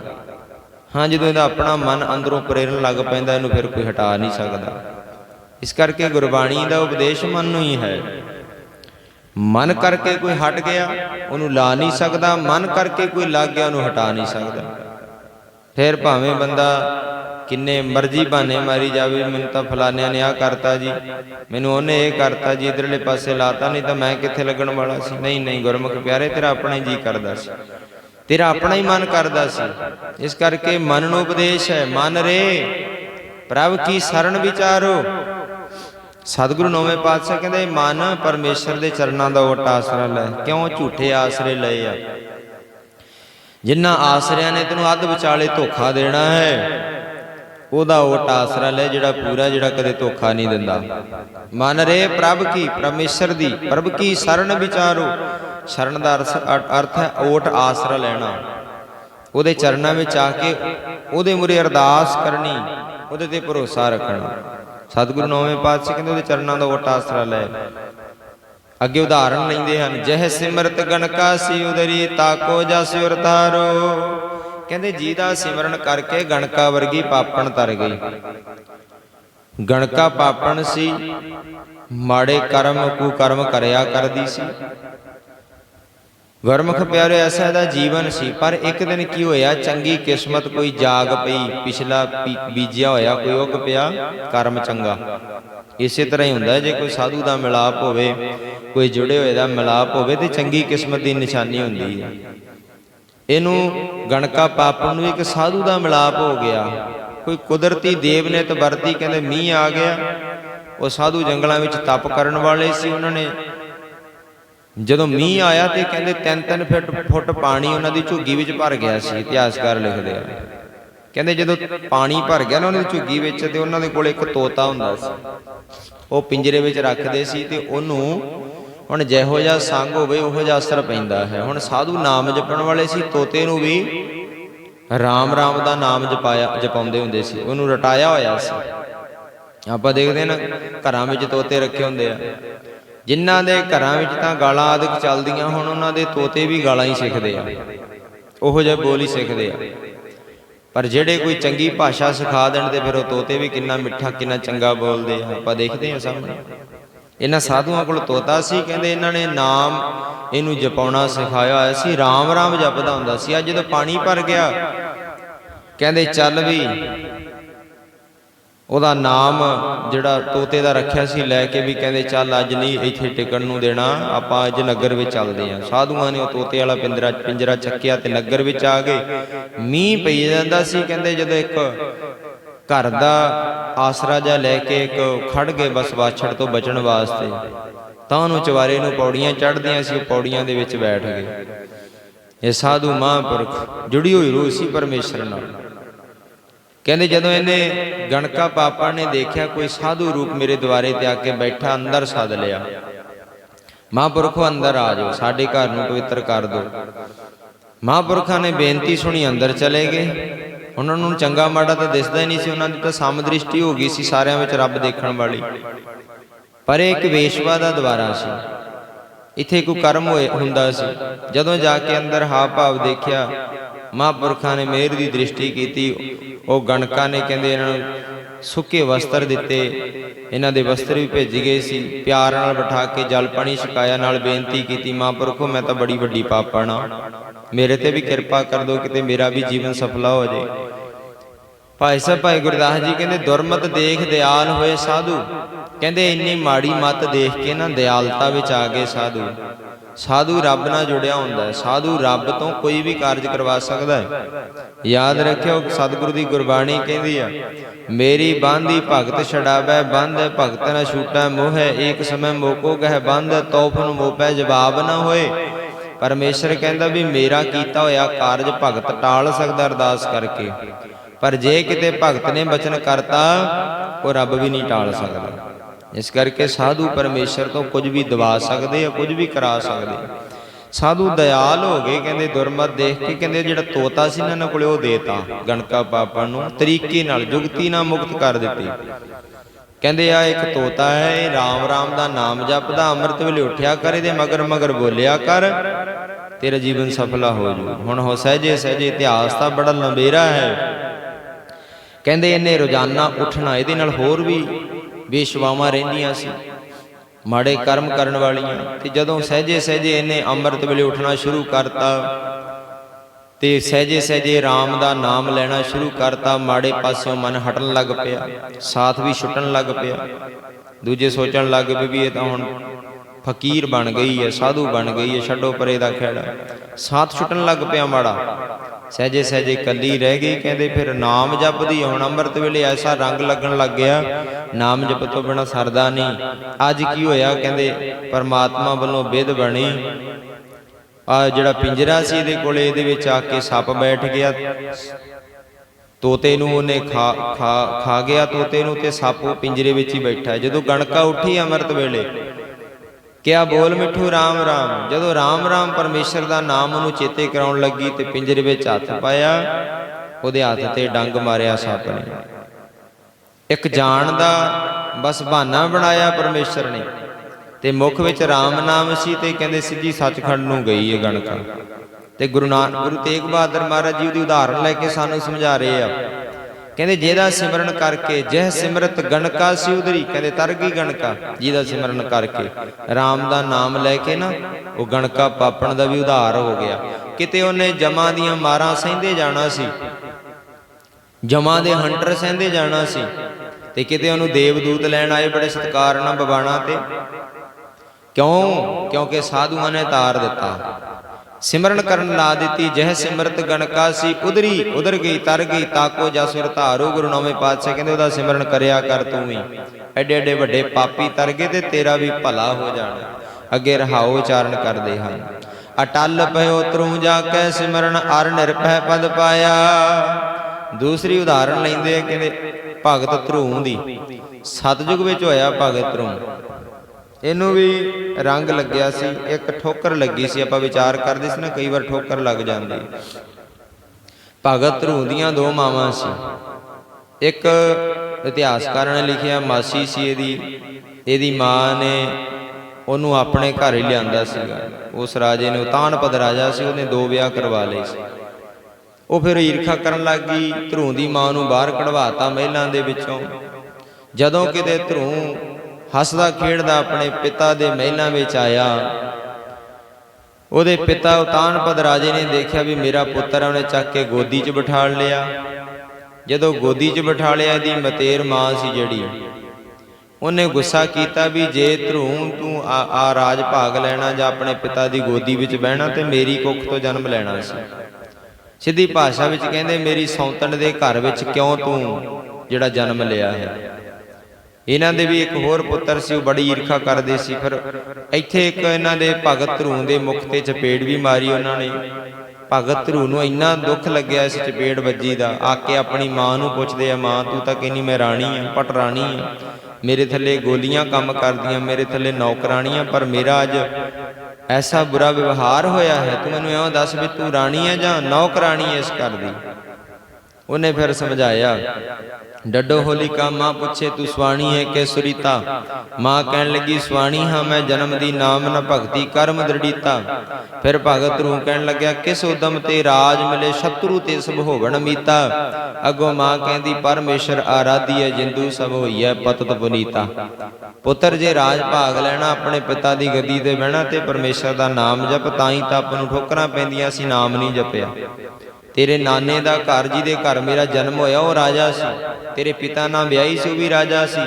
ਹਾਂ, ਜਦੋਂ ਇਹਦਾ ਆਪਣਾ ਮਨ ਅੰਦਰੋਂ ਪ੍ਰੇਰਨ ਲੱਗ ਪੈਂਦਾ, ਇਹਨੂੰ ਫਿਰ ਕੋਈ ਹਟਾ ਨਹੀਂ ਸਕਦਾ। ਇਸ ਕਰਕੇ ਗੁਰਬਾਣੀ ਦਾ ਉਪਦੇਸ਼ ਮਨ ਨੂੰ ਹੀ ਹੈ। ਮਨ ਕਰਕੇ ਕੋਈ ਹਟ ਗਿਆ, ਉਹਨੂੰ ਲਾ ਨਹੀਂ ਸਕਦਾ। ਮਨ ਕਰਕੇ ਕੋਈ ਲੱਗ ਗਿਆ, ਉਹਨੂੰ ਹਟਾ ਨਹੀਂ ਸਕਦਾ। ਫਿਰ ਭਾਵੇਂ ਬੰਦਾ ਕਿੰਨੇ ਮਰਜ਼ੀ ਬਹਾਨੇ ਮਾਰੀ ਜਾਵੇ, ਮੈਨੂੰ ਤਾਂ ਫਲਾਨਿਆਂ ਨੇ ਆ ਕਰਤਾ ਜੀ। ਮੈਨੂੰ ਉਹਨੇ ਇਹ ਕਰਤਾ ਜੀ, ਇਧਰਲੇ ਪਾਸੇ ਲਾਤਾ, ਨਹੀਂ ਤਾਂ ਮੈਂ ਕਿੱਥੇ ਲੱਗਣ ਵਾਲਾ ਸੀ? ਨਹੀਂ ਨਹੀਂ, ਗੁਰਮੁਖ ਪਿਆਰੇ, ਤੇਰਾ ਆਪਣਾ ਹੀ ਜੀ ਕਰਦਾ ਸੀ। ਤੇਰਾ ਆਪਣਾ ਹੀ ਮਨ ਕਰਦਾ ਸੀ। ਇਸ ਕਰਕੇ ਮਨ ਨੂੰ ਉਪਦੇਸ਼ ਹੈ, ਮਨ ਰੇ। ਪ੍ਰਭ ਕੀ ਸਰਨ ਵਿਚਾਰੋ। ਸਤਿਗੁਰੂ ਨੌਵੇਂ ਪਾਤਸ਼ਾਹ ਕਹਿੰਦੇ, ਮਨ ਪਰਮੇਸ਼ਰ ਦੇ ਚਰਨਾਂ ਦਾ ਓਟ ਆਸਰਾ ਲੈ। ਕਿਉਂ ਝੂਠੇ ਆਸਰੇ ਲਏ ਆ? ਜਿਨ੍ਹਾਂ ਆਸਰਿਆਂ ਨੇ ਤੈਨੂੰ ਅੱਧ ਵਿਚਾਲੇ ਧੋਖਾ ਦੇਣਾ ਹੈ ਉਹਦਾ ਓਟ ਆਸਰਾ ਲੈ ਜਿਹੜਾ ਪੂਰਾ ਜਿਹੜਾ ਕਦੇ ਧੋਖਾ ਨਹੀਂ ਦਿੰਦਾ। ਮਨ ਰੇ ਪ੍ਰਭ ਕੀ, ਪਰਮੇਸ਼ਰ ਦੀ, ਪ੍ਰਭ ਕੀ ਸਰਣ ਵਿਚਾਰੋ। ਸ਼ਰਨ ਦਾ ਅਰਥ ਹੈ ਓਟ ਆਸਰਾ ਲੈਣਾ। ਉਹਦੇ ਚਰਨਾਂ ਵਿੱਚ ਆ ਕੇ ਉਹਦੇ ਮੁਰੇ ਅਰਦਾਸ ਕਰਨੀ, ਉਹਦੇ ਤੇ ਭਰੋਸਾ ਰੱਖਣਾ। ਸਤਿਗੁਰੂ ਨੌਵੇਂ ਪਾਤਸ਼ਾਹ ਕਹਿੰਦੇ ਉਹਦੇ ਚਰਨਾਂ ਦਾ ਓਟ ਆਸਰਾ ਲੈ। ਅੱਗੇ ਉਦਾਹਰਣ ਲੈਂਦੇ ਹਨ, ਜਹ ਸਿਮਰਤ ਗਣਕਾ ਸੀ ਉਦਰੀ, ਤਾਕੋ ਜਸ ਉਰਤਾਰੋ। ਕਹਿੰਦੇ ਜੀ ਦਾ ਸਿਮਰਨ ਕਰਕੇ ਗਣਕਾ ਵਰਗੀ ਪਾਪਣ ਤਰ ਗਈ। ਗਣਕਾ ਪਾਪਣ ਸੀ, ਮਾੜੇ ਕਰਮ ਕੂ ਕਰਮ ਕਰਿਆ ਕਰਦੀ ਸੀ। ਗੁਰਮੁਖ ਪਿਆਰੇ ਐਸਾ ਦਾ ਜੀਵਨ ਸੀ, ਪਰ ਇੱਕ ਦਿਨ ਕੀ ਹੋਇਆ, ਚੰਗੀ ਕਿਸਮਤ ਕੋਈ ਜਾਗ ਪਈ, ਪਿਛਲਾ ਬੀਜਿਆ ਹੋਇਆ, ਕੋਈ ਉਗ ਪਿਆ, ਕਰਮ ਚੰਗਾ। ਇਸੇ ਤਰ੍ਹਾਂ ਹੀ ਹੁੰਦਾ, ਜੇ ਕੋਈ ਸਾਧੂ ਦਾ ਮਿਲਾਪ ਹੋਵੇ, ਕੋਈ ਜੁੜੇ ਹੋਏ ਦਾ ਮਿਲਾਪ ਹੋਵੇ, ਤੇ ਚੰਗੀ ਕਿਸਮਤ ਦੀ ਨਿਸ਼ਾਨੀ ਹੁੰਦੀ ਹੈ। ਇਹਨੂੰ ਗਣਕਾ ਪਾਪਣ ਨੂੰ ਇੱਕ ਸਾਧੂ ਦਾ ਮਿਲਾਪ ਹੋ ਗਿਆ। ਕੋਈ ਕੁਦਰਤੀ ਦੇਵ ਨੇ ਵਰਤੀ, ਕਹਿੰਦੇ ਮੀਂਹ ਆ ਗਿਆ। ਉਹ ਸਾਧੂ ਜੰਗਲਾਂ ਵਿੱਚ ਤਪ ਕਰਨ ਵਾਲੇ ਸੀ ਉਹਨਾਂ ਨੇ। ਜਦੋਂ ਮੀਂਹ ਆਇਆ ਤੇ ਕਹਿੰਦੇ ਤਿੰਨ ਤਿੰਨ ਫੁੱਟ ਫੁੱਟ ਪਾਣੀ ਉਹਨਾਂ ਦੀ ਝੁੱਗੀ ਵਿੱਚ ਭਰ ਗਿਆ ਸੀ, ਇਤਿਹਾਸਕਾਰ ਲਿਖਦੇ ਆ। ਕਹਿੰਦੇ ਜਦੋਂ ਪਾਣੀ ਭਰ ਗਿਆ ਨਾ ਉਹਨਾਂ ਦੀ ਝੁੱਗੀ ਵਿੱਚ ਤੇ ਉਹਨਾਂ ਦੇ ਕੋਲ ਇੱਕ ਤੋਤਾ ਹੁੰਦਾ ਸੀ। ਉਹ ਪਿੰਜਰੇ ਵਿੱਚ ਰੱਖਦੇ ਸੀ ਤੇ ਉਹਨੂੰ ਹੁਣ ਜਿਹੋ ਜਿਹਾ ਸੰਗ ਹੋਵੇ, ਉਹੋ ਜਿਹਾ ਅਸਰ ਪੈਂਦਾ ਹੈ। ਹੁਣ ਸਾਧੂ ਨਾਮ ਜਪਣ ਵਾਲੇ ਸੀ, ਤੋਤੇ ਨੂੰ ਵੀ ਰਾਮ ਰਾਮ ਦਾ ਨਾਮ ਜਪਾਇਆ, ਜਪਾਉਂਦੇ ਹੁੰਦੇ ਸੀ। ਉਹਨੂੰ ਰਟਾਇਆ ਹੋਇਆ ਸੀ। ਆਪਾਂ ਦੇਖਦੇ ਨਾ, ਘਰਾਂ ਵਿੱਚ ਤੋਤੇ ਰੱਖੇ ਹੁੰਦੇ ਆ। ਜਿਨ੍ਹਾਂ ਦੇ ਘਰਾਂ ਵਿੱਚ ਤਾਂ ਗਾਲਾਂ ਆਦਿਕ ਚੱਲਦੀਆਂ, ਹੁਣ ਉਹਨਾਂ ਦੇ ਤੋਤੇ ਵੀ ਗਾਲਾਂ ਹੀ ਸਿੱਖਦੇ ਆ। ਉਹੋ ਜਿਹਾ ਬੋਲ ਹੀ ਸਿੱਖਦੇ ਆ। ਪਰ ਜਿਹੜੇ ਕੋਈ ਚੰਗੀ ਭਾਸ਼ਾ ਸਿਖਾ ਦੇਣ ਤੇ ਫਿਰ ਉਹ ਤੋਤੇ ਵੀ ਕਿੰਨਾ ਮਿੱਠਾ, ਕਿੰਨਾ ਚੰਗਾ ਬੋਲਦੇ ਆ। ਆਪਾਂ ਦੇਖਦੇ ਆ ਸਾਹਮਣੇ। ਇਹਨਾਂ ਸਾਧੂਆਂ ਕੋਲ ਤੋਤਾ ਸੀ, ਕਹਿੰਦੇ ਇਹਨਾਂ ਨੇ ਨਾਮ ਇਹਨੂੰ ਜਪਾਉਣਾ ਸਿਖਾਇਆ ਹੋਇਆ ਸੀ, ਰਾਮ ਰਾਮ ਜਪਦਾ ਹੁੰਦਾ ਸੀ, ਅੱਜ ਜਦੋਂ ਪਾਣੀ ਭਰ ਗਿਆ, ਕਹਿੰਦੇ ਚੱਲ ਵੀ ਉਹਦਾ ਨਾਮ ਜਿਹੜਾ ਤੋਤੇ ਦਾ ਰੱਖਿਆ ਸੀ ਲੈ ਕੇ ਵੀ ਕਹਿੰਦੇ ਚੱਲ ਅੱਜ ਨਹੀਂ ਇੱਥੇ ਟਿਕਣ ਨੂੰ ਦੇਣਾ, ਆਪਾਂ ਅੱਜ ਨਗਰ ਵਿੱਚ ਚੱਲਦੇ ਆਂ ਸਾਧੂਆਂ ਨੇ ਉਹ ਤੋਤੇ ਵਾਲਾ ਪਿੰਜਰਾ ਪਿੰਜਰਾ ਚੱਕਿਆ ਤੇ ਨਗਰ ਵਿੱਚ ਆ ਗਏ। ਮੀਂਹ ਪਈ ਜਾਂਦਾ ਸੀ, ਕਹਿੰਦੇ ਜਦੋਂ ਇੱਕ ਘਰ ਦਾ ਆਸਰਾ ਜਾ ਲੈ ਕੇ ਇੱਕ ਖੜ ਗਏ ਬਸ ਬਾਛੜ ਤੋਂ ਬਚਣ ਵਾਸਤੇ। ਤਾਂ ਉਹਨੂੰ ਚਵਾਰੇ ਨੂੰ ਪੌੜੀਆਂ ਚੜ੍ਹਦੀਆਂ ਸੀ, ਉਹ ਪੌੜੀਆਂ ਦੇ ਵਿੱਚ ਬੈਠ ਗਏ। ਇਹ ਸਾਧੂ ਮਹਾਂਪੁਰਖ ਜੁੜੀ ਹੋਈ ਰੂਹ ਸੀ ਪਰਮੇਸ਼ਰ ਨਾਲ। ਕਹਿੰਦੇ ਜਦੋਂ ਇਹਨੇ ਗਣਕਾ ਪਾਪਾ ਨੇ ਦੇਖਿਆ ਕੋਈ ਸਾਧੂ ਰੂਪ ਮੇਰੇ ਦੁਆਰੇ ਤੇ ਆ ਕੇ ਬੈਠਾ, ਅੰਦਰ ਸੱਦ ਲਿਆ। ਮਹਾਂਪੁਰਖੋ, ਅੰਦਰ ਆ ਜਾਓ, ਸਾਡੇ ਘਰ ਨੂੰ ਪਵਿੱਤਰ ਕਰ ਦਿਓ। ਮਹਾਂਪੁਰਖਾਂ ਨੇ ਬੇਨਤੀ ਸੁਣੀ, ਅੰਦਰ ਚਲੇ ਗਏ। ਉਹਨਾਂ ਨੂੰ ਚੰਗਾ ਮਾੜਾ ਤਾਂ ਦਿਸਦਾ ਹੀ ਨਹੀਂ ਸੀ, ਉਹਨਾਂ ਦੀ ਤਾਂ ਸਮਦ੍ਰਿਸ਼ਟੀ ਹੋ ਗਈ ਸੀ ਸਾਰਿਆਂ ਵਿੱਚ ਰੱਬ ਦੇਖਣ ਵਾਲੀ। ਪਰ ਇਹ ਇੱਕ ਵੇਸ਼ਵਾ ਦਾ ਦਵਾਰਾ ਸੀ। ਇੱਥੇ ਕੋਈ ਕਰਮ ਹੋਏ, ਹੁੰਦਾ ਸੀ। ਜਦੋਂ ਜਾ ਕੇ ਅੰਦਰ ਹਾਵ ਭਾਵ ਦੇਖਿਆ, ਮਹਾਂਪੁਰਖਾਂ ਨੇ ਮਿਹਰ ਦੀ ਦ੍ਰਿਸ਼ਟੀ ਕੀਤੀ। ਉਹ ਗਣਕਾਂ ਨੇ ਕਹਿੰਦੇ, ਇਹਨਾਂ ਨੂੰ ਸੁੱਕੇ ਵਸਤਰ ਦਿੱਤੇ। ਇਹਨਾਂ ਦੇ ਵਸਤਰ ਵੀ ਭੇਜ ਗਏ ਸੀ। ਪਿਆਰ ਨਾਲ ਬਿਠਾ ਕੇ ਜਲ ਪਾਣੀ ਛਕਾਇਆ ਨਾਲ ਬੇਨਤੀ ਕੀਤੀ ਮਹਾਂਪੁਰਖੋ ਮੈਂ ਤਾਂ ਬੜੀ ਵੱਡੀ ਪਾਪਣ ਆ ਮੇਰੇ ਤੇ ਵੀ ਕਿਰਪਾ ਕਰ ਦਿਓ, ਕਿਤੇ ਮੇਰਾ ਵੀ ਜੀਵਨ ਸਫਲਾ ਹੋ ਜਾਏ। ਭਾਈ ਸਾਹਿਬ, ਭਾਈ ਗੁਰਦਾਸ ਜੀ ਕਹਿੰਦੇ, ਦੁਰਮਤ ਦੇਖ ਦਿਆਲ ਹੋਏ ਸਾਧੂ। ਕਹਿੰਦੇ, ਇੰਨੀ ਮਾੜੀ ਮਤ ਦੇਖ ਕੇ ਨਾ ਦਿਆਲਤਾ ਵਿੱਚ ਆ ਗਏ ਸਾਧੂ। ਸਾਧੂ ਰੱਬ ਨਾਲ ਜੁੜਿਆ ਹੁੰਦਾ ਹੈ। ਸਾਧੂ ਰੱਬ ਤੋਂ ਕੋਈ ਵੀ ਕਾਰਜ ਕਰਵਾ ਸਕਦਾ ਹੈ। ਯਾਦ ਰੱਖਿਓ, ਸਤਿਗੁਰੂ ਦੀ ਗੁਰਬਾਣੀ ਕਹਿੰਦੀ ਆ, ਮੇਰੀ ਬਾਂਦੀ ਭਗਤ ਛਡਾਵੇ ਬੰਧ ਭਗਤ ਨ ਛੂਟਾ ਮੋਹ, ਏਕ ਸਮੈ ਮੋਕੋ ਗਹਿ ਬੰਦ ਤੋਫਨ ਮੋਪੈ, ਜਵਾਬ ਨਾ ਹੋਏ। ਪਰਮੇਸ਼ਰ ਕਹਿੰਦਾ ਵੀ ਮੇਰਾ ਕੀਤਾ ਹੋਇਆ ਕਾਰਜ ਭਗਤ ਟਾਲ ਸਕਦਾ ਅਰਦਾਸ ਕਰਕੇ। ਪਰ ਜੇ ਕਿਤੇ ਭਗਤ ਨੇ ਬਚਨ ਕਰਤਾ, ਉਹ ਰੱਬ ਵੀ ਨਹੀਂ ਟਾਲ ਸਕਦਾ। ਇਸ ਕਰਕੇ ਸਾਧੂ ਪਰਮੇਸ਼ਰ ਤੋਂ ਕੁਝ ਵੀ ਦਵਾ ਸਕਦੇ ਆ ਕੁਝ ਵੀ ਕਰਾ ਸਕਦੇ। ਸਾਧੂ ਦਇਆਲ ਹੋ ਗਏ, ਕਹਿੰਦੇ ਦੁਰਮਤ ਦੇਖ ਕੇ ਕਹਿੰਦੇ ਜਿਹੜਾ ਤੋਤਾ ਸੀ ਇਹਨਾਂ ਕੋਲੇ ਉਹ ਦੇਤਾ, ਗਣਕਾ ਪਾਪਾ ਨੂੰ, ਤਰੀਕੇ ਨਾਲ, ਜੁਗਤੀ ਨਾਲ ਮੁਕਤ ਕਰ ਦਿੱਤੀ। ਕਹਿੰਦੇ ਆ, ਇੱਕ ਤੋਤਾ ਹੈ, ਇਹ ਰਾਮ ਰਾਮ ਦਾ ਨਾਮ ਜਪਦਾ, ਅੰਮ੍ਰਿਤ ਵੇਲੇ ਉੱਠਿਆ ਕਰ, ਇਹਦੇ ਮਗਰ ਮਗਰ ਬੋਲਿਆ ਕਰ, ਤੇਰਾ ਜੀਵਨ ਸਫਲਾ ਹੋ ਜੂ। ਹੁਣ ਹੋ ਸਹਜੇ ਸਹਜੇ ਇਤਿਹਾਸ ਤਾਂ ਬੜਾ ਲੰਬੇਰਾ ਹੈ। ਕਹਿੰਦੇ ਇਹਨੇ ਰੋਜ਼ਾਨਾ ਉੱਠਣਾ, ਇਹਦੇ ਨਾਲ ਹੋਰ ਵੀ ਬੇਸ਼ਵਾਵਾਂ ਰਹਿੰਦੀਆਂ ਸੀ। ਮਾੜੇ ਕਰਮ ਕਰਨ ਵਾਲੀਆਂ ਤੇ ਜਦੋਂ ਸਹਜੇ ਸਹਜੇ ਇਹਨੇ ਅੰਮ੍ਰਿਤ ਵੇਲੇ ਉੱਠਣਾ ਸ਼ੁਰੂ ਕਰਤਾ ਤੇ ਸਹਜੇ ਸਹਜੇ RAM ਦਾ ਨਾਮ ਲੈਣਾ ਸ਼ੁਰੂ ਕਰਤਾ, ਮਾੜੇ ਪਾਸਿਓਂ ਮਨ ਹਟਣ ਲੱਗ ਪਿਆ, ਸਾਥ ਵੀ ਛੁੱਟਣ ਲੱਗ ਪਿਆ। ਦੂਜੇ ਸੋਚਣ ਲੱਗ ਪਏ ਵੀ ਇਹ ਤਾਂ ਹੁਣ ਫਕੀਰ ਬਣ ਗਈ ਹੈ, ਸਾਧੂ ਬਣ ਗਈ ਹੈ, ਛੱਡੋ ਪਰੇ ਦਾ ਖੇੜਾ। ਸਾਥ ਛੁੱਟਣ ਲੱਗ ਪਿਆ ਮਾੜਾ। ਸਹਜੇ ਸਹਜੇ ਕੱਲੀ ਰਹਿ ਗਈ, ਕਹਿੰਦੇ ਫਿਰ ਨਾਮ ਜਪਦੀ ਹੁਣ ਅੰਮ੍ਰਿਤ ਵੇਲੇ ਐਸਾ ਰੰਗ ਲੱਗਣ ਲੱਗ ਗਿਆ, ਨਾਮ ਜਪ ਤੋਂ ਬਿਨਾ ਸਰਦਾ ਨਹੀਂ। ਅੱਜ ਕੀ ਹੋਇਆ, ਕਹਿੰਦੇ ਪਰਮਾਤਮਾ ਵੱਲੋਂ ਵਿਧ ਬਣੀ। ਆ ਜਿਹੜਾ ਪਿੰਜਰਾ ਸੀ ਇਹਦੇ ਕੋਲੇ, ਇਹਦੇ ਵਿੱਚ ਆ ਕੇ ਸੱਪ ਬੈਠ ਗਿਆ। ਤੋਤੇ ਨੂੰ ਉਹਨੇ ਖਾ ਖਾ ਖਾ ਗਿਆ। ਤੋਤੇ ਨੂੰ ਤੇ ਸੱਪ ਉਹ ਪਿੰਜਰੇ ਵਿੱਚ ਹੀ ਬੈਠਾ ਜਦੋਂ ਗਣਕਾ ਉੱਠੀ ਅੰਮ੍ਰਿਤ ਵੇਲੇ ਕਿਆ ਬੋਲ ਮਿੱਠੂ? ਰਾਮ ਰਾਮ। ਜਦੋਂ ਰਾਮ ਰਾਮ ਪਰਮੇਸ਼ਰ ਦਾ ਨਾਮ ਉਹਨੂੰ ਚੇਤੇ ਕਰਾਉਣ ਲੱਗੀ ਤੇ ਪਿੰਜਰੇ ਵਿੱਚ ਹੱਥ ਪਾਇਆ, ਉਹਦੇ ਹੱਥ ਤੇ ਡੰਗ ਮਾਰਿਆ ਸੱਪ ਨੇ। ਇੱਕ ਜਾਣ ਦਾ ਬਸ ਬਹਾਨਾ ਬਣਾਇਆ ਪਰਮੇਸ਼ਰ ਨੇ ਤੇ ਮੁਖ ਵਿੱਚ ਰਾਮ ਨਾਮ ਸੀ ਤੇ ਕਹਿੰਦੇ ਸਿੱਧੀ ਸੱਚਖੰਡ ਨੂੰ ਗਈ ਹੈ ਗਣਕਾ। ਤੇ ਗੁਰੂ ਨਾਨਕ, ਗੁਰੂ ਤੇਗ ਬਹਾਦਰ ਮਹਾਰਾਜ ਜੀ ਉਹਦੀ ਉਦਾਹਰਨ ਲੈ ਕੇ ਸਾਨੂੰ ਸਮਝਾ ਰਹੇ ਆ। ਕਹਿੰਦੇ ਜਿਹਦਾ ਸਿਮਰਨ ਕਰਕੇ, ਜਹ ਸਿਮਰਤ ਗਣਕਾ ਸੀ ਉਧਰੀ, ਕਹਿੰਦੇ ਤਰ ਗਈ ਗਣਕਾ, ਜਿਹਦਾ ਸਿਮਰਨ ਕਰਕੇ। RAM ਦਾ ਨਾਮ ਲੈ ਕੇ ਨਾ, ਉਹ ਗਣਕਾ ਪਾਪਣ ਦਾ ਵੀ ਉਧਾਰ ਹੋ ਗਿਆ। ਕਿਤੇ ਉਹਨੇ ਜਮਾਂ ਦੀਆਂ ਮਾਰਾਂ ਸਹਿੰਦੇ ਜਾਣਾ ਸੀ। ਜਮਾਂ ਦੇ ਹੰਟਰ ਸਹਿੰਦੇ ਜਾਣਾ ਸੀ। ਤੇ ਕਿਤੇ ਉਹਨੂੰ ਦੇਵਦੂਤ ਲੈਣ ਆਏ ਬੜੇ ਸਤਿਕਾਰ ਨਾਲ ਬਵਾਣਾ ਤੇ। ਕਿਉਂ? ਕਿਉਂਕਿ ਸਾਧੂਆਂ ਨੇ ਤਾਰ ਦਿੱਤਾ। ਸਿਮਰਨ ਕਰਨ ਲਾ ਦਿੱਤੀ, ਜਹ ਸਿਮਰਤ ਗਣਕਾ ਸੀ ਉਧਰੀ, ਉਧਰ ਗਈ, ਤਰ ਗਈ, ਤਾਕੋ ਜਸੁਰ ਧਾਰੋ, ਗੁਰੂ ਨੌਵੇਂ ਪਾਤਸ਼ਾਹ ਕਹਿੰਦੇ ਉਹਦਾ ਸਿਮਰਨ ਕਰਿਆ ਕਰ ਤੂੰ ਵੀ। ਐਡੇ ਐਡੇ ਵੱਡੇ ਪਾਪੀ ਤਰ ਗਏ ਤੇ ਤੇਰਾ ਵੀ ਭਲਾ ਹੋ ਜਾਣਾ। ਅੱਗੇ ਰਹਾਓ ਉਚਾਰਨ ਕਰਦੇ ਹਨ ਅਟਲ ਭਇਓ ਤਰੂ ਜਾ ਕੇ ਸਿਮਰਨ, ਅਰ ਨਿਰਭੈ ਪਦ ਪਾਇਆ। ਦੂਸਰੀ ਉਦਾਹਰਣ ਲੈਂਦੇ ਕਹਿੰਦੇ ਭਗਤ ਧਰੂ ਦੀ। ਸਤਜੁਗ ਵਿੱਚ ਹੋਇਆ ਭਗਤ ਧਰੂ। ਇਹਨੂੰ ਵੀ ਰੰਗ ਲੱਗਿਆ ਸੀ, ਇੱਕ ਠੋਕਰ ਲੱਗੀ ਸੀ, ਆਪਾਂ ਵਿਚਾਰ ਕਰਦੇ ਸੀ ਨਾ, ਕਈ ਵਾਰ ਠੋਕਰ ਲੱਗ ਜਾਂਦੀ ਭਗਤ ਧਰੂ ਦੀਆਂ ਦੋ ਮਾਵਾਂ ਸੀ। ਇੱਕ ਇਤਿਹਾਸਕਾਰ ਨੇ ਲਿਖਿਆ, ਮਾਸੀ ਸੀ ਇਹਦੀ ਇਹਦੀ ਮਾਂ ਨੇ ਉਹਨੂੰ ਆਪਣੇ ਘਰ ਹੀ ਲਿਆਂਦਾ ਸੀਗਾ। ਉਸ ਰਾਜੇ ਨੇ ਉਤਾਨਪਦ ਰਾਜਾ ਸੀ, ਉਹਨੇ ਦੋ ਵਿਆਹ ਕਰਵਾ ਲਏ ਸੀ। ਉਹ ਫਿਰ ਈਰਖਾ ਕਰਨ ਲੱਗ ਗਈ ਧਰੂ ਦੀ ਮਾਂ ਨੂੰ ਬਾਹਰ ਕਢਵਾਤਾ ਮਹਿਲਾਂ ਦੇ ਵਿੱਚੋਂ। ਜਦੋਂ ਕਿਤੇ ਧਰੂ ਹੱਸਦਾ ਖੇਡਦਾ ਆਪਣੇ ਪਿਤਾ ਦੇ ਮਹਿਲਾਂ ਵਿੱਚ ਆਇਆ। ਉਹਦੇ ਪਿਤਾ ਉਤਾਨਪਦ ਰਾਜੇ ਨੇ ਦੇਖਿਆ ਵੀ ਮੇਰਾ ਪੁੱਤਰ ਉਹਨੇ ਚੱਕ ਕੇ ਗੋਦੀ 'ਚ ਬਿਠਾਲ ਲਿਆ। ਜਦੋਂ ਗੋਦੀ 'ਚ ਬਿਠਾ ਲਿਆ, ਇਹਦੀ ਮਤੇਰ ਮਾਂ ਸੀ ਜਿਹੜੀ। ਉਹਨੇ ਗੁੱਸਾ ਕੀਤਾ ਵੀ ਜੇ ਧਰੂ ਤੂੰ ਆ ਆ ਰਾਜ ਭਾਗ ਲੈਣਾ ਜਾਂ ਆਪਣੇ ਪਿਤਾ ਦੀ ਗੋਦੀ ਵਿੱਚ ਬਹਿਣਾ, ਤੇ ਮੇਰੀ ਕੁੱਖ ਤੋਂ ਜਨਮ ਲੈਣਾ ਸੀ। ਸਿੱਧੀ ਭਾਸ਼ਾ ਵਿੱਚ ਕਹਿੰਦੇ, ਮੇਰੀ ਸੌਂਤਣ ਦੇ ਘਰ ਵਿੱਚ ਕਿਉਂ ਤੂੰ ਜਿਹੜਾ ਜਨਮ ਲਿਆ ਹੈ? ਇਹਨਾਂ ਦੇ ਵੀ ਇੱਕ ਹੋਰ ਪੁੱਤਰ ਸੀ, ਉਹ ਬੜੀ ਈਰਖਾ ਕਰਦੇ ਸੀ ਫਿਰ। ਇੱਥੇ ਇੱਕ ਇਹਨਾਂ ਦੇ ਭਗਤ ਧਰੂ ਦੇ ਮੁਖ ਤੇ ਚਪੇੜ ਵੀ ਮਾਰੀ ਉਹਨਾਂ ਨੇ। ਭਗਤ ਧਰੂ ਨੂੰ ਇੰਨਾ ਦੁੱਖ ਲੱਗਿਆ ਇਸ ਚਪੇੜ ਵੱਜੀ ਦਾ। ਆ ਕੇ ਆਪਣੀ ਮਾਂ ਨੂੰ ਪੁੱਛਦੇ ਆ, ਮਾਂ, ਤੂੰ ਤਾਂ ਕਹਿੰਦੀ ਮੈਂ ਰਾਣੀ ਆ ਪਟ ਰਾਣੀ ਆ। ਮੇਰੇ ਥੱਲੇ ਗੋਲੀਆਂ ਕੰਮ ਕਰਦੀਆਂ, ਮੇਰੇ ਥੱਲੇ ਨੌਕਰਾਣੀਆਂ, ਪਰ ਮੇਰਾ ਅੱਜ ਐਸਾ ਬੁਰਾ ਵਿਵਹਾਰ ਹੋਇਆ ਹੈ। ਤੂੰ ਮੈਨੂੰ ਇਉਂ ਦੱਸ ਵੀ ਤੂੰ ਰਾਣੀ ਹੈ ਜਾਂ ਨੌਕਰਾਣੀ ਹੈ ਇਸ ਘਰ ਦੀ? ਉਹਨੇ ਫਿਰ ਸਮਝਾਇਆ, ਡੱਡੋ ਹੋਲਿਕਾ ਮਾਂ ਪੁੱਛੇ ਤੂੰ ਸਵਾਣੀ ਹੈ ਕਿ ਸੁਰੀਤਾ? ਮਾਂ ਕਹਿਣ ਲੱਗੀ, ਸਵਾਣੀ ਹਾਂ, ਮੈਂ ਜਨਮ ਦੀ ਨਾਮ ਨ ਭਗਤੀ ਕਰਮ ਦ੍ਰਿੜੀਤਾ। ਫਿਰ ਭਗਤ ਰੂ ਕਹਿਣ ਲੱਗਿਆ, ਕਿਸ ਉਦਮ ਤੇ ਰਾਜ ਮਿਲੇ ਸ਼ਤਰੂ ਤੇ ਸਭ ਹੋਵਣ ਮੀਤਾ? ਅਗੋ ਮਾਂ ਕਹਿੰਦੀ, ਪਰਮੇਸ਼ਰ ਆਰਾਧੀ ਹੈ, ਜਿੰਦੂ ਸਭ ਹੋਈਐ ਪਤਤ ਪੁਨੀਤਾ। ਪੁੱਤਰ ਜੇ ਰਾਜ ਭਾਗ ਲੈਣਾ, ਆਪਣੇ ਪਿਤਾ ਦੀ ਗੱਦੀ ਤੇ ਬਹਿਣਾ ਤੇ ਪਰਮੇਸ਼ਰ ਦਾ ਨਾਮ ਜਪ, ਤਾਂ ਹੀ ਤਾਂ ਆਪਾਂ ਨੂੰ ਠੋਕਰਾਂ ਪੈਂਦੀਆਂ ਸੀ ਨਾਮ ਨਹੀਂ ਜਪਿਆ। ਤੇਰੇ ਨਾਨੇ ਦਾ ਘਰ ਜਿਹਦੇ ਘਰ ਮੇਰਾ ਜਨਮ ਹੋਇਆ, ਉਹ ਰਾਜਾ ਸੀ। ਤੇਰੇ ਪਿਤਾ ਨਾਲ ਵਿਆਹੀ ਸੀ, ਉਹ ਵੀ ਰਾਜਾ ਸੀ।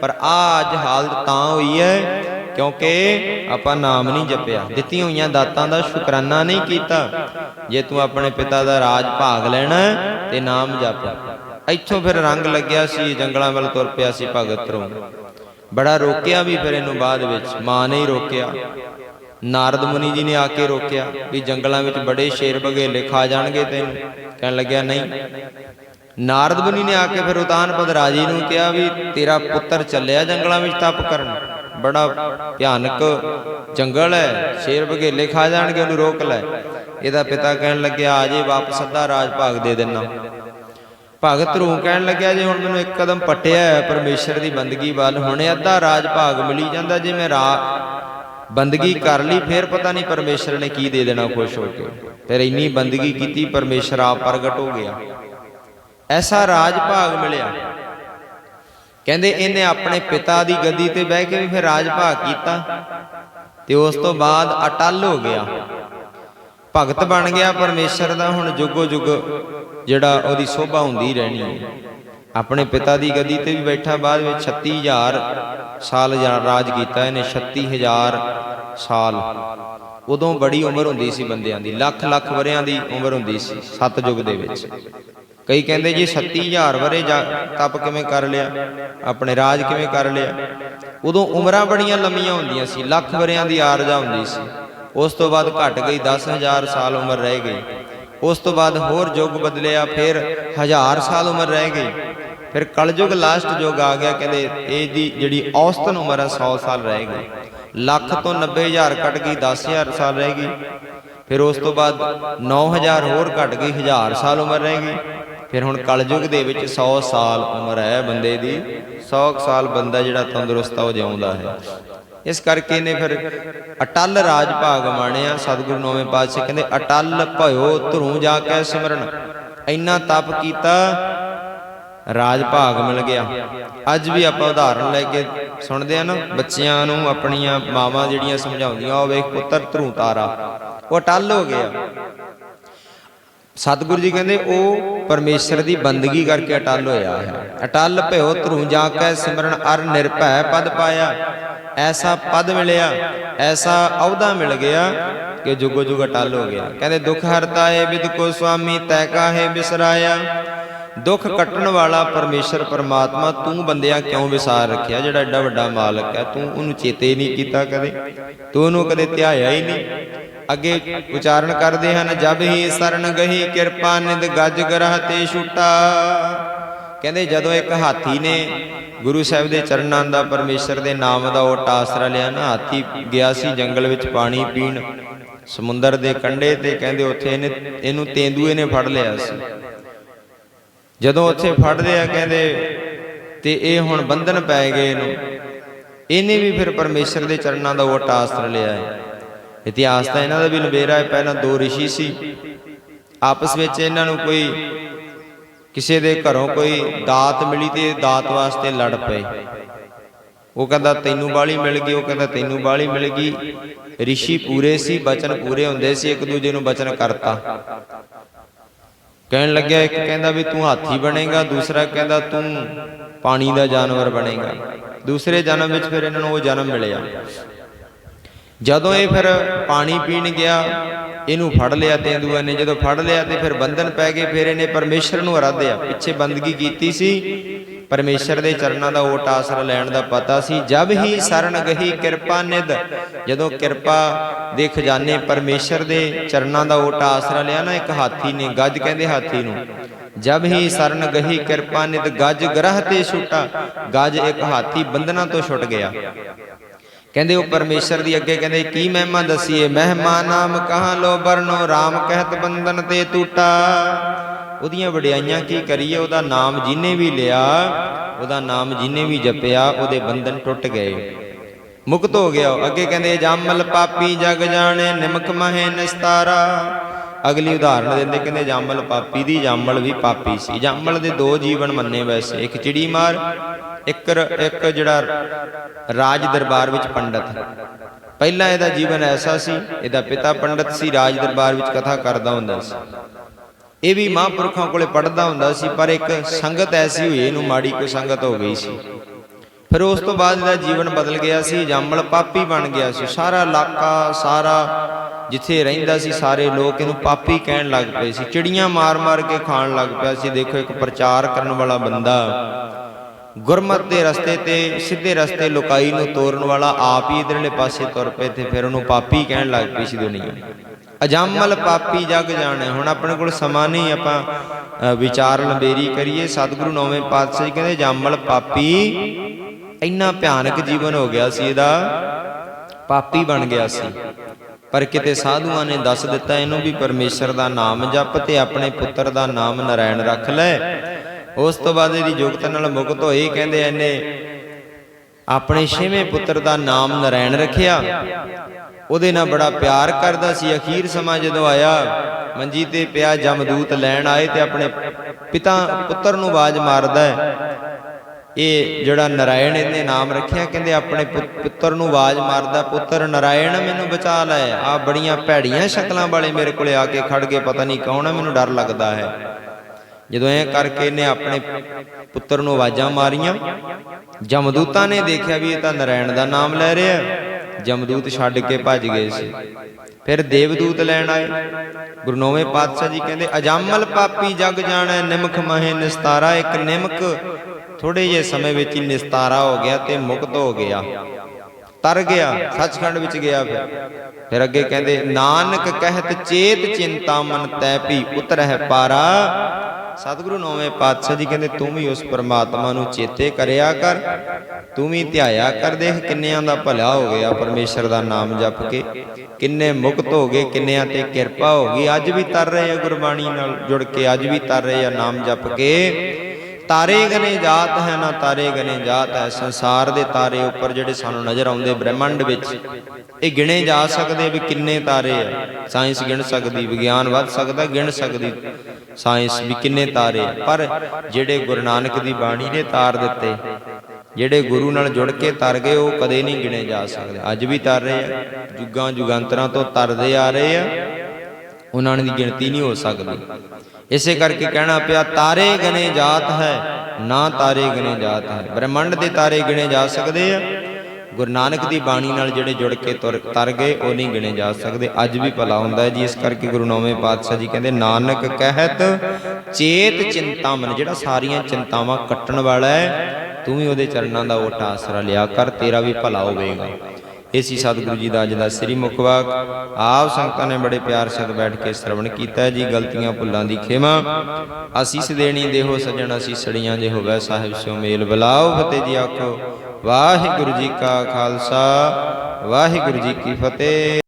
ਪਰ ਆ ਅੱਜ ਹਾਲਤ ਤਾਂ ਹੋਈ ਹੈ, ਕਿਉਂਕਿ ਆਪਾਂ ਨਾਮ ਨਹੀਂ ਜਪਿਆ। ਦਿੱਤੀਆਂ ਹੋਈਆਂ ਦਾਤਾਂ ਦਾ ਸ਼ੁਕਰਾਨਾ ਨਹੀਂ ਕੀਤਾ। ਜੇ ਤੂੰ ਆਪਣੇ ਪਿਤਾ ਦਾ ਰਾਜ ਭਾਗ ਲੈਣਾ ਤੇ ਨਾਮ ਜਪ। ਇੱਥੋਂ ਫਿਰ ਰੰਗ ਲੱਗਿਆ ਸੀ, ਜੰਗਲਾਂ ਵੱਲ ਤੁਰ ਪਿਆ ਸੀ ਭਗਤ ਰੋ। ਬੜਾ ਰੋਕਿਆ ਵੀ ਫਿਰ ਇਹਨੂੰ ਬਾਅਦ ਵਿੱਚ। ਮਾਂ ਨੇ ਹੀ ਰੋਕਿਆ। ਨਾਰਦ ਮੁਨੀ ਜੀ ਨੇ ਆ ਕੇ ਰੋਕਿਆ ਵੀ ਜੰਗਲਾਂ ਵਿੱਚ ਬੜੇ ਸ਼ੇਰ ਬਗੇਲੇ ਖਾ ਜਾਣਗੇ ਤੈਨੂੰ। ਕਹਿਣ ਲੱਗਿਆ, ਨਹੀਂ। ਨਾਰਦ ਮੁਨੀ ਨੇ ਆ ਕੇ ਫਿਰ ਉਤਾਨਪਦ ਰਾਜੀ ਨੂੰ ਕਿਹਾ ਵੀ ਤੇਰਾ ਪੁੱਤਰ ਚੱਲਿਆ ਜੰਗਲਾਂ ਵਿੱਚ ਤਪ ਕਰਨ। ਬੜਾ ਭਿਆਨਕ ਜੰਗਲ ਹੈ, ਸ਼ੇਰ ਬਗੇਲੇ ਖਾ ਜਾਣਗੇ, ਉਹਨੂੰ ਰੋਕ ਲੈ। ਇਹਦਾ ਪਿਤਾ ਕਹਿਣ ਲੱਗਿਆ, ਆ ਜੇ ਵਾਪਸ ਅੱਧਾ ਰਾਜ ਭਾਗ ਦੇ ਦੇਣਾ ਭਗਤ ਰੂ ਕਹਿਣ ਲੱਗਿਆ, ਜੇ ਹੁਣ ਮੈਨੂੰ ਇੱਕ ਕਦਮ ਪਟਿਆ ਹੈ, ਪਰਮੇਸ਼ਰ ਦੀ ਬੰਦਗੀ ਵੱਲ, ਹੁਣ ਅੱਧਾ ਰਾਜ ਭਾਗ ਮਿਲੀ ਜਾਂਦਾ, ਜੇ ਮੈਂ ਰਾ ਬੰਦਗੀ ਕਰ ਲਈ ਫਿਰ ਪਤਾ ਨਹੀਂ ਪਰਮੇਸ਼ਰ ਨੇ ਕੀ ਦੇ ਦੇਣਾ ਖੁਸ਼ ਹੋ ਕੇ। ਫਿਰ ਇੰਨੀ ਬੰਦਗੀ ਕੀਤੀ ਪਰਮੇਸ਼ਰ ਆਪ ਪ੍ਰਗਟ ਹੋ ਗਿਆ। ਐਸਾ ਰਾਜ ਭਾਗ ਮਿਲਿਆ। ਕਹਿੰਦੇ ਇਹਨੇ ਆਪਣੇ ਪਿਤਾ ਦੀ ਗੱਦੀ ਤੇ ਬਹਿ ਕੇ ਵੀ ਫਿਰ ਰਾਜ ਭਾਗ ਕੀਤਾ। ਤੇ ਉਸ ਤੋਂ ਬਾਅਦ ਅਟਲ ਹੋ ਗਿਆ। ਭਗਤ ਬਣ ਗਿਆ ਪਰਮੇਸ਼ਰ ਦਾ। ਹੁਣ ਜੁਗੋ ਜੁਗ ਜਿਹੜਾ ਉਹਦੀ ਸੋਭਾ ਹੁੰਦੀ ਰਹਿਣੀ ਹੈ। ਆਪਣੇ ਪਿਤਾ ਦੀ ਗੱਦੀ ਤੇ ਵੀ ਬੈਠਾ ਬਾਅਦ ਵਿੱਚ 36000 ਸਾਲ ਰਾਜ ਕੀਤਾ, ਇਹਨੇ 36000 ਸਾਲ। ਉਦੋਂ ਬੜੀ ਉਮਰ ਹੁੰਦੀ ਸੀ ਬੰਦਿਆਂ ਦੀ, ਲੱਖ ਲੱਖ ਵਰਿਆਂ ਦੀ ਉਮਰ ਹੁੰਦੀ ਸੀ ਸਤਜੁਗ ਦੇ ਵਿੱਚ। ਕਈ ਕਹਿੰਦੇ ਜੀ 36000 ਵਰੇ ਜਾ- ਤਪ ਕਿਵੇਂ ਕਰ ਲਿਆ, ਆਪਣੇ ਰਾਜ ਕਿਵੇਂ ਕਰ ਲਿਆ। ਉਦੋਂ ਉਮਰਾਂ ਬੜੀਆਂ ਲੰਮੀਆਂ ਹੁੰਦੀਆਂ ਸੀ, ਲੱਖ ਵਰਿਆਂ ਦੀ ਆਰਜਾ ਹੁੰਦੀ ਸੀ। ਉਸ ਤੋਂ ਬਾਅਦ ਘਟ ਗਈ 10000 ਸਾਲ ਉਮਰ ਰਹਿ ਗਈ। ਉਸ ਤੋਂ ਬਾਅਦ ਹੋਰ ਯੁੱਗ ਬਦਲਿਆ, ਫਿਰ ਹਜ਼ਾਰ ਸਾਲ ਉਮਰ ਰਹਿ ਗਈ। ਫਿਰ ਕਲਯੁਗ ਲਾਸਟ ਯੁੱਗ ਆ ਗਿਆ, ਕਹਿੰਦੇ ਇਹਦੀ ਜਿਹੜੀ ਔਸਤਨ ਉਮਰ ਹੈ 100 ਸਾਲ ਰਹਿ ਗਈ ਲੱਖ ਤੋਂ 90000 ਘਟ ਗਈ 10000 ਸਾਲ ਰਹਿ ਗਈ ਫਿਰ ਉਸ ਤੋਂ ਬਾਅਦ 9000 ਹੋਰ ਘਟ ਗਈ 1000 ਸਾਲ ਉਮਰ ਰਹਿ ਗਈ ਫਿਰ ਹੁਣ ਕਲਯੁਗ ਦੇ ਵਿੱਚ 100 ਸਾਲ ਉਮਰ ਹੈ ਬੰਦੇ ਦੀ। 100 ਸਾਲ ਬੰਦਾ ਜਿਹੜਾ ਤੰਦਰੁਸਤ ਆ, ਉਹ ਜਿਉਂਦਾ ਹੈ। ਇਸ ਕਰਕੇ ਇਹਨੇ ਫਿਰ ਅਟਲ ਰਾਜ ਭਾਗ ਮਾਣਿਆ, ਸਤਿਗੁਰੂ ਨੌਵੇਂ ਪਾਤਸ਼ਾਹ ਕਹਿੰਦੇ, ਅਟਲ ਭਇਓ ਧਰੂ ਜਾ ਕੇ ਸਿਮਰਨ। ਇੰਨਾ ਤਪ ਕੀਤਾ ਰਾਜ ਭਾਗ ਮਿਲ ਗਿਆ। ਅੱਜ ਵੀ ਆਪਾਂ ਉਦਾਹਰਣ ਲੈ ਕੇ ਸੁਣਦੇ ਆ ਨਾ, ਬੱਚਿਆਂ ਨੂੰ ਆਪਣੀਆਂ ਮਾਵਾਂ ਜਿਹੜੀਆਂ ਸਮਝਾਉਂਦੀਆਂ, ਉਹ ਵੇਖ ਪੁੱਤਰ ਧਰੂ ਤਾਰਾ। ਉਹ ਅਟਲ ਹੋ ਗਿਆ। ਸਤਿਗੁਰੂ ਜੀ ਕਹਿੰਦੇ, ਉਹ ਪਰਮੇਸ਼ਰ ਦੀ ਬੰਦਗੀ ਕਰਕੇ ਅਟਲ ਹੋਇਆ ਹੈ। ਅਟਲ ਭਇਓ ਧਰੂ ਜਾ ਕੇ ਸਿਮਰਨ, ਅਰ ਨਿਰਭੈ ਪਦ ਪਾਇਆ। ਐਸਾ ਪਦ ਮਿਲਿਆ, ਐਸਾ ਅਹੁਦਾ ਮਿਲ ਗਿਆ ਕਿ ਜੁਗੋ ਜੁਗ ਅਟਲ ਹੋ ਗਿਆ। ਕਹਿੰਦੇ, ਦੁੱਖ ਹਰਤਾ ਹੈ ਬਿਦ ਕੋ ਸੁਆਮੀ ਤੈ ਕਾਹੇ ਬਿਸਰਾਇਆ? ਦੁੱਖ ਕੱਟਣ ਵਾਲਾ ਪਰਮੇਸ਼ਰ, ਪਰਮਾਤਮਾ, ਤੂੰ ਬੰਦਿਆ ਕਿਉਂ ਵਿਸਾਰ ਰੱਖਿਆ? ਜਿਹੜਾ ਐਡਾ ਵੱਡਾ ਮਾਲਕ ਹੈ, ਤੂੰ ਉਹਨੂੰ ਚੇਤੇ ਨਹੀਂ ਕੀਤਾ ਕਦੇ? ਤੂੰ ਉਹਨੂੰ ਕਦੇ ਧਿਆਇਆ ਹੀ ਨਹੀਂ? ਅੱਗੇ ਉਚਾਰਨ ਕਰਦੇ ਹਨ, ਜਬ ਹੀ ਸਰਨ ਗਹੀ ਕਿਰਪਾ ਨਿੰਦ ਗੱਜ ਗਰਹ ਤੇ ਛੁਟਾ। ਕਹਿੰਦੇ ਜਦੋਂ ਇੱਕ ਹਾਥੀ ਨੇ ਗੁਰੂ ਸਾਹਿਬ ਦੇ ਚਰਨਾਂ ਦਾ, ਪਰਮੇਸ਼ਰ ਦੇ ਨਾਮ ਦਾ ਉਹ ਆਸਰਾ ਲਿਆ ਨਾ, ਹਾਥੀ ਗਿਆ ਸੀ ਜੰਗਲ ਵਿੱਚ ਪਾਣੀ ਪੀਣ ਸਮੁੰਦਰ ਦੇ ਕੰਢੇ ਤੇ, ਕਹਿੰਦੇ ਉੱਥੇ ਇਹਨੇ ਇਹਨੂੰ ਤੇਂਦੂਏ ਨੇ ਫੜ ਲਿਆ ਸੀ। ਜਦੋਂ ਉੱਥੇ ਫੜ ਲਿਆ ਕਹਿੰਦੇ ਤੇ ਇਹ ਹੁਣ ਬੰਧਨ ਪੈ ਗਏ ਇਹਨੂੰ। ਇਹਨੇ। ਵੀ ਫਿਰ ਪਰਮੇਸ਼ਰ ਦੇ ਚਰਨਾਂ ਦਾ ਓਟ ਆਸਰਾ ਲਿਆ ਹੈ ਇਤਿਹਾਸ ਤਾਂ ਇਹਨਾਂ ਦਾ ਵੀ ਲੰਬੇਰਾ ਹੈ ਪਹਿਲਾਂ ਦੋ ਰਿਸ਼ੀ ਸੀ। ਆਪਸ ਵਿੱਚ ਇਹਨਾਂ ਨੂੰ ਕੋਈ ਕਿਸੇ ਦੇ ਘਰੋਂ ਕੋਈ ਦਾਤ ਮਿਲੀ ਤੇ ਦਾਤ ਵਾਸਤੇ ਲੜ ਪਏ। ਉਹ ਕਹਿੰਦਾ ਤੈਨੂੰ ਬਾਲੀ ਮਿਲ ਗਈ ਉਹ ਕਹਿੰਦਾ ਤੈਨੂੰ ਬਾਲੀ ਮਿਲ ਗਈ। ਰਿਸ਼ੀ ਪੂਰੇ ਸੀ ਬਚਨ ਪੂਰੇ ਹੁੰਦੇ ਸੀ ਇੱਕ ਦੂਜੇ ਨੂੰ ਬਚਨ ਕਰਤਾ। ਕਹਿਣ ਲੱਗਿਆ ਇੱਕ ਕਹਿੰਦਾ ਵੀ ਤੂੰ ਹਾਥੀ ਬਣੇਗਾ, ਦੂਸਰਾ ਕਹਿੰਦਾ ਤੂੰ ਪਾਣੀ ਦਾ ਜਾਨਵਰ ਬਣੇਗਾ। ਦੂਸਰੇ ਜਨਮ ਵਿੱਚ ਫਿਰ ਇਹਨਾਂ ਨੂੰ ਉਹ ਜਨਮ ਮਿਲਿਆ। ਜਦੋਂ ਇਹ ਫਿਰ ਪਾਣੀ ਪੀਣ ਗਿਆ, ਇਹਨੂੰ ਫੜ ਲਿਆ ਤੇਂਦੂਆ ਨੇ। ਜਦੋਂ ਫੜ ਲਿਆ ਤੇ ਫਿਰ ਬੰਧਨ ਪੈ ਗਏ, ਫਿਰ ਇਹਨੇ ਪਰਮੇਸ਼ਰ ਨੂੰ ਅਰਾਧਿਆ। ਪਿੱਛੇ ਬੰਦਗੀ ਕੀਤੀ ਸੀ। ਪਰਮੇਸ਼ਰ ਦੇ ਚਰਨਾਂ ਦਾ ਓਟ ਆਸਰਾ ਲੈਣ ਦਾ ਪਤਾ ਸੀ। ਜਬ ਹੀ ਸਰਣ ਗਹੀ ਕਿਰਪਾ ਨਿਦ ਜਦੋਂ ਕਿਰਪਾ ਦੇ ਖਜ਼ਾਨੇ ਪਰਮੇਸ਼ਰ ਦੇ ਚਰਨਾਂ ਦਾ ਓਟ ਆਸਰਾ ਲਿਆ ਨਾ, ਇੱਕ ਹਾਥੀ ਨੇ ਗੱਜ ਕਹਿੰਦੇ ਹਾਥੀ ਨੂੰ, ਜਬ ਹੀ ਸਰਨ ਗਹੀ ਕਿਰਪਾ ਨਿਤ ਗਜ ਗ੍ਰਹ ਤੇ ਛੁਟਾ, ਗਜ ਇੱਕ ਹਾਥੀ ਬੰਧਨਾਂ ਤੋਂ ਛੁੱਟ ਗਿਆ। ਕਹਿੰਦੇ ਉਹ ਪਰਮੇਸ਼ਰ ਦੀ ਅੱਗੇ ਕਹਿੰਦੇ, ਕੀ ਮਹਿਮਾ ਦਸੀਏ? ਮਹਿਮਾ ਨਾਮ ਕਹਾਂ ਲੋ ਬਰਨੋ RAM ਕਹਿਤ ਬੰਧਨ ਤੇ ਟੂਟਾ। ਉਹਦੀਆਂ ਵਡਿਆਈਆਂ ਕੀ ਕਰੀਏ? ਉਹਦਾ ਨਾਮ ਜਿਨੇ ਵੀ ਲਿਆ, ਉਹਦਾ ਨਾਮ ਜਿਨੇ ਵੀ ਜਪਿਆ, ਉਹਦੇ ਬੰਧਨ ਟੁੱਟ ਗਏ। ਮੁਕਤ ਹੋ ਗਿਆ ਉਹ। ਅੱਗੇ ਕਹਿੰਦੇ, ਜਾਮਲ ਪਾਪੀ ਜਗ ਜਾਣੇ, ਨਿਮਕ ਮਹੇ ਨਿਸਤਾਰਾ। ਅਗਲੀ ਉਦਾਹਰਣ ਦਿੰਦੇ ਕਹਿੰਦੇ ਜਾਮਲ ਪਾਪੀ ਦੀ, ਜਾਮਲ ਵੀ ਪਾਪੀ ਸੀ। ਜਾਮਲ ਦੇ ਦੋ ਜੀਵਨ ਮੰਨੇ ਵੈਸੇ ਇੱਕ ਚਿੜੀ ਮਾਰ ਇੱਕ ਇੱਕ ਜਿਹੜਾ ਰਾਜ ਦਰਬਾਰ ਵਿੱਚ ਪੰਡਤ। ਪਹਿਲਾਂ ਇਹਦਾ ਜੀਵਨ ਐਸਾ ਸੀ, ਇਹਦਾ ਪਿਤਾ ਪੰਡਤ ਸੀ, ਰਾਜ ਦਰਬਾਰ ਵਿੱਚ ਕਥਾ ਕਰਦਾ ਹੁੰਦਾ ਸੀ। ਇਹ ਵੀ ਮਹਾਂਪੁਰਖਾਂ ਕੋਲੇ ਪੜਦਾ ਹੁੰਦਾ ਸੀ, ਪਰ ਇੱਕ ਸੰਗਤ ਐਸੀ ਹੋਈ, ਇਹਨੂੰ ਮਾੜੀ ਕੋਈ ਸੰਗਤ ਹੋ ਗਈ ਸੀ। ਫਿਰ ਉਸ ਤੋਂ ਬਾਅਦ ਇਹਦਾ ਜੀਵਨ ਬਦਲ ਗਿਆ ਸੀ, ਜਾਮਲ ਪਾਪੀ ਬਣ ਗਿਆ ਸੀ। ਸਾਰਾ ਇਲਾਕਾ, ਸਾਰਾ ਜਿੱਥੇ ਰਹਿੰਦਾ ਸੀ, ਸਾਰੇ ਲੋਕ ਇਹਨੂੰ ਪਾਪੀ ਕਹਿਣ ਲੱਗ ਪਏ ਸੀ। ਚਿੜੀਆਂ ਮਾਰ-ਮਾਰ ਕੇ ਖਾਣ ਲੱਗ ਪਿਆ ਸੀ। ਦੇਖੋ, ਇੱਕ ਪ੍ਰਚਾਰ ਕਰਨ ਵਾਲਾ ਬੰਦਾ ਗੁਰਮਤ ਦੇ ਰਸਤੇ ਤੇ, ਸਿੱਧੇ ਰਸਤੇ ਲੋਕਾਈ ਨੂੰ ਤੋਰਨ ਵਾਲਾ ਆਪ ਹੀ ਇਧਰਲੇ ਪਾਸੇ ਤੁਰ ਪਏ ਤੇ ਫਿਰ ਉਹਨੂੰ ਪਾਪੀ ਕਹਿਣ ਲੱਗ ਪਈ ਸੀ ਦੁਨੀਆ। ਅਜਾਮਲ ਪਾਪੀ ਜਗ ਜਾਣੇ। ਹੁਣ ਆਪਣੇ ਕੋਲ ਸਮਾਂ ਨਹੀਂ, ਆਪਾਂ ਵਿਚਾਰ ਲੰਬੇਰੀ ਕਰੀਏ। ਸਤਿਗੁਰੂ ਨੌਵੇਂ ਪਾਤਸ਼ਾਹ ਜੀ ਕਹਿੰਦੇ ਜੰਮਲ ਪਾਪੀ ਇੰਨਾ ਭਿਆਨਕ ਜੀਵਨ ਹੋ ਗਿਆ ਸੀ, ਇਹਦਾ ਪਾਪੀ ਬਣ ਗਿਆ ਸੀ। ਪਰ ਕਿਤੇ ਸਾਧੂਆਂ ਨੇ ਦੱਸ ਦਿੱਤਾ, ਇਹਨੂੰ ਵੀ ਪਰਮੇਸ਼ਰ ਦਾ ਨਾਮ ਜਪ ਤੇ ਆਪਣੇ ਪੁੱਤਰ ਦਾ ਨਾਮ ਨਰਾਇਣ ਰੱਖ ਲੈ। ਉਸ ਤੋਂ ਬਾਅਦ ਇਹਦੀ ਜੁਗਤ ਨਾਲ ਮੁਕਤ ਹੋਈ ਕਹਿੰਦੇ ਇਹਨੇ ਆਪਣੇ ਛੇਵੇਂ ਪੁੱਤਰ ਦਾ ਨਾਮ ਨਰਾਇਣ ਰੱਖਿਆ। ਉਹਦੇ ਨਾਲ ਬੜਾ ਪਿਆਰ ਕਰਦਾ ਸੀ। ਅਖੀਰ ਸਮਾਂ ਜਦੋਂ ਆਇਆ ਮੰਜੀ ਤੇ ਪਿਆ ਜਮਦੂਤ ਲੈਣ ਆਏ ਤੇ ਆਪਣੇ ਪਿਤਾ, ਪੁੱਤਰ ਨੂੰ ਆਵਾਜ਼ ਮਾਰਦਾ ਹੈ ਇਹ ਜਿਹੜਾ ਨਰਾਇਣ ਇਹਨੇ ਨਾਮ ਰੱਖਿਆ, ਕਹਿੰਦੇ ਆਪਣੇ ਪੁੱਤਰ ਨੂੰ ਆਵਾਜ਼ ਮਾਰਦਾ, ਪੁੱਤਰ ਨਰਾਇਣ, ਮੈਨੂੰ ਬਚਾ ਲੈ। ਆ ਬੜੀਆਂ ਭੈੜੀਆਂ ਸ਼ਕਲਾਂ ਵਾਲੇ ਮੇਰੇ ਕੋਲੇ ਆ ਕੇ ਖੜ ਗਏ, ਪਤਾ ਨਹੀਂ ਕੌਣ ਹੈ ਮੈਨੂੰ ਡਰ ਲੱਗਦਾ ਹੈ। ਜਦੋਂ ਐ ਕਰਕੇ ਇਹਨੇ ਆਪਣੇ ਪੁੱਤਰ ਨੂੰ ਆਵਾਜ਼ਾਂ ਮਾਰੀਆਂ, ਜਮਦੂਤਾਂ ਨੇ ਦੇਖਿਆ ਵੀ ਇਹ ਤਾਂ ਨਰਾਇਣ ਦਾ ਨਾਮ ਲੈ ਰਿਹਾ ਹੈ। ਜਮਦੂਤ ਛੱਡ ਕੇ ਭੱਜ ਗਏ ਸੀ। ਫਿਰ ਦੇਵਦੂਤ ਲੈਣ ਆਏ। ਗੁਰੂ ਨੌਵੇਂ ਪਾਤਸ਼ਾਹ ਜੀ ਕਹਿੰਦੇ, ਅਜਾਮਲ ਪਾਪੀ ਜਗ ਜਾਣੈ, ਨਿਮਖ ਮਹੇ ਨਿਸਤਾਰਾ, ਇੱਕ ਨਿਮਕ ਥੋੜੇ ਜਿਹੇ ਸਮੇਂ ਵਿੱਚ ਹੀ ਨਿਸਤਾਰਾ ਹੋ ਗਿਆ ਤੇ ਮੁਕਤ ਹੋ ਗਿਆ। ਤਰ ਗਿਆ, ਸੱਚਖੰਡ ਵਿੱਚ ਗਿਆ ਫਿਰ। ਫਿਰ ਅੱਗੇ ਕਹਿੰਦੇ, ਨਾਨਕ ਕਹਿਤ ਚੇਤ ਚਿੰਤਾ ਮਨ ਤੈ ਭੀ ਉਤਰਹਿ ਪਾਰਾ। ਸਤਿਗੁਰੂ ਨੌਵੇਂ ਪਾਤਸ਼ਾਹ ਜੀ ਕਹਿੰਦੇ, ਤੂੰ ਵੀ ਉਸ ਪਰਮਾਤਮਾ ਨੂੰ ਚੇਤੇ ਕਰਿਆ ਕਰ। ਤੂੰ ਵੀ ਧਿਆਇਆ ਕਰ ਦੇਖ ਕਿੰਨਿਆਂ ਦਾ ਭਲਾ ਹੋ ਗਿਆ ਪਰਮੇਸ਼ਰ ਦਾ ਨਾਮ ਜਪ ਕੇ। ਕਿੰਨੇ ਮੁਕਤ ਹੋ ਗਏ, ਕਿੰਨਿਆਂ ਤੇ ਕਿਰਪਾ ਹੋ ਗਈ। ਅੱਜ ਵੀ ਤਰ ਰਹੇ ਆ ਗੁਰਬਾਣੀ ਨਾਲ ਜੁੜ ਕੇ, ਅੱਜ ਵੀ ਤਰ ਰਹੇ ਆ ਨਾਮ ਜਪ ਕੇ। ਤਾਰੇ ਗਨੇ ਜਾਤ ਹੈ ਨਾ ਤਾਰੇ ਗਨੇ ਜਾਤ ਹੈ। ਸੰਸਾਰ ਦੇ ਤਾਰੇ ਉੱਪਰ ਜਿਹੜੇ ਸਾਨੂੰ ਨਜ਼ਰ ਆਉਂਦੇ ਬ੍ਰਹਿਮੰਡ ਵਿੱਚ, ਇਹ ਗਿਣੇ ਜਾ ਸਕਦੇ ਵੀ ਕਿੰਨੇ ਤਾਰੇ ਆ ਸਾਇੰਸ ਗਿਣ ਸਕਦੀ, ਵਿਗਿਆਨ ਵੱਧ ਸਕਦਾ, ਗਿਣ ਸਕਦੀ, ਸਾਇੰਸ ਵੀ ਕਿੰਨੇ ਤਾਰੇ ਆ ਪਰ ਜਿਹੜੇ ਗੁਰੂ ਨਾਨਕ ਦੀ ਬਾਣੀ ਨੇ ਤਾਰ ਦਿੱਤੇ, ਜਿਹੜੇ ਗੁਰੂ ਨਾਲ ਜੁੜ ਕੇ ਤਰ ਗਏ, ਉਹ ਕਦੇ ਨਹੀਂ ਗਿਣੇ ਜਾ ਸਕਦੇ। ਅੱਜ ਵੀ ਤਰ ਰਹੇ ਆ ਜੁਗਾਂ ਜੁਗਾਂਤਰਾਂ ਤੋਂ ਤਰਦੇ ਆ ਰਹੇ ਆ ਉਹਨਾਂ ਦੀ ਗਿਣਤੀ ਨਹੀਂ ਹੋ ਸਕਦੀ। ਇਸੇ ਕਰਕੇ ਕਹਿਣਾ ਪਿਆ, ਤਾਰੇ ਗਨੇ ਜਾਤ ਹੈ, ਨਾ ਤਾਰੇ ਗਨੇ ਜਾਤ ਹੈ। ਬ੍ਰਹਿਮੰਡ ਦੇ ਤਾਰੇ ਗਿਣੇ ਜਾ ਸਕਦੇ ਆ। ਗੁਰੂ ਨਾਨਕ ਦੀ ਬਾਣੀ ਨਾਲ ਜਿਹੜੇ ਜੁੜ ਕੇ ਤੁਰ ਤਰ ਗਏ, ਉਹ ਨਹੀਂ ਗਿਣੇ ਜਾ ਸਕਦੇ। ਅੱਜ ਵੀ ਭਲਾ ਹੁੰਦਾ ਹੈ ਜੀ, ਇਸ ਕਰਕੇ ਗੁਰੂ ਨੌਵੇਂ ਪਾਤਸ਼ਾਹ ਜੀ ਕਹਿੰਦੇ, ਨਾਨਕ ਕਹਿਤ ਚੇਤ ਚਿੰਤਾਮਨ। ਜਿਹੜਾ ਸਾਰੀਆਂ ਚਿੰਤਾਵਾਂ ਕੱਟਣ ਵਾਲਾ ਹੈ, ਤੂੰ ਵੀ ਉਹਦੇ ਚਰਨਾਂ ਦਾ ਓਟਾ ਆਸਰਾ ਲਿਆ ਕਰ, ਤੇਰਾ ਵੀ ਭਲਾ ਹੋਵੇਗਾ। ਇਹ ਸੀ ਸਤਿਗੁਰੂ ਜੀ ਦਾ ਅੱਜ ਦਾ ਸ੍ਰੀ ਮੁਖਵਾਕ ਆਪ ਸੰਗਤਾਂ ਨੇ ਬੜੇ ਪਿਆਰ ਸਹਿਤ ਬੈਠ ਕੇ ਸ਼ਰਵਣ ਕੀਤਾ ਜੀ, ਗਲਤੀਆਂ ਭੁੱਲਾਂ ਦੀ ਖਿਮਾ। ਅਸੀਸ ਦੇਣੀ ਦੇਹੋ ਸਜਣ ਅਸੀਸੜੀਆਂ ਜੇ ਹੋਵੇ ਸਾਹਿਬ ਸਿਓ ਮੇਲ ਬੁਲਾਓ। ਫਤਿਹ ਜੀ ਆਖੋ, ਵਾਹਿਗੁਰੂ ਜੀ ਕਾ ਖਾਲਸਾ, ਵਾਹਿਗੁਰੂ ਜੀ ਕੀ ਫਤਿਹ।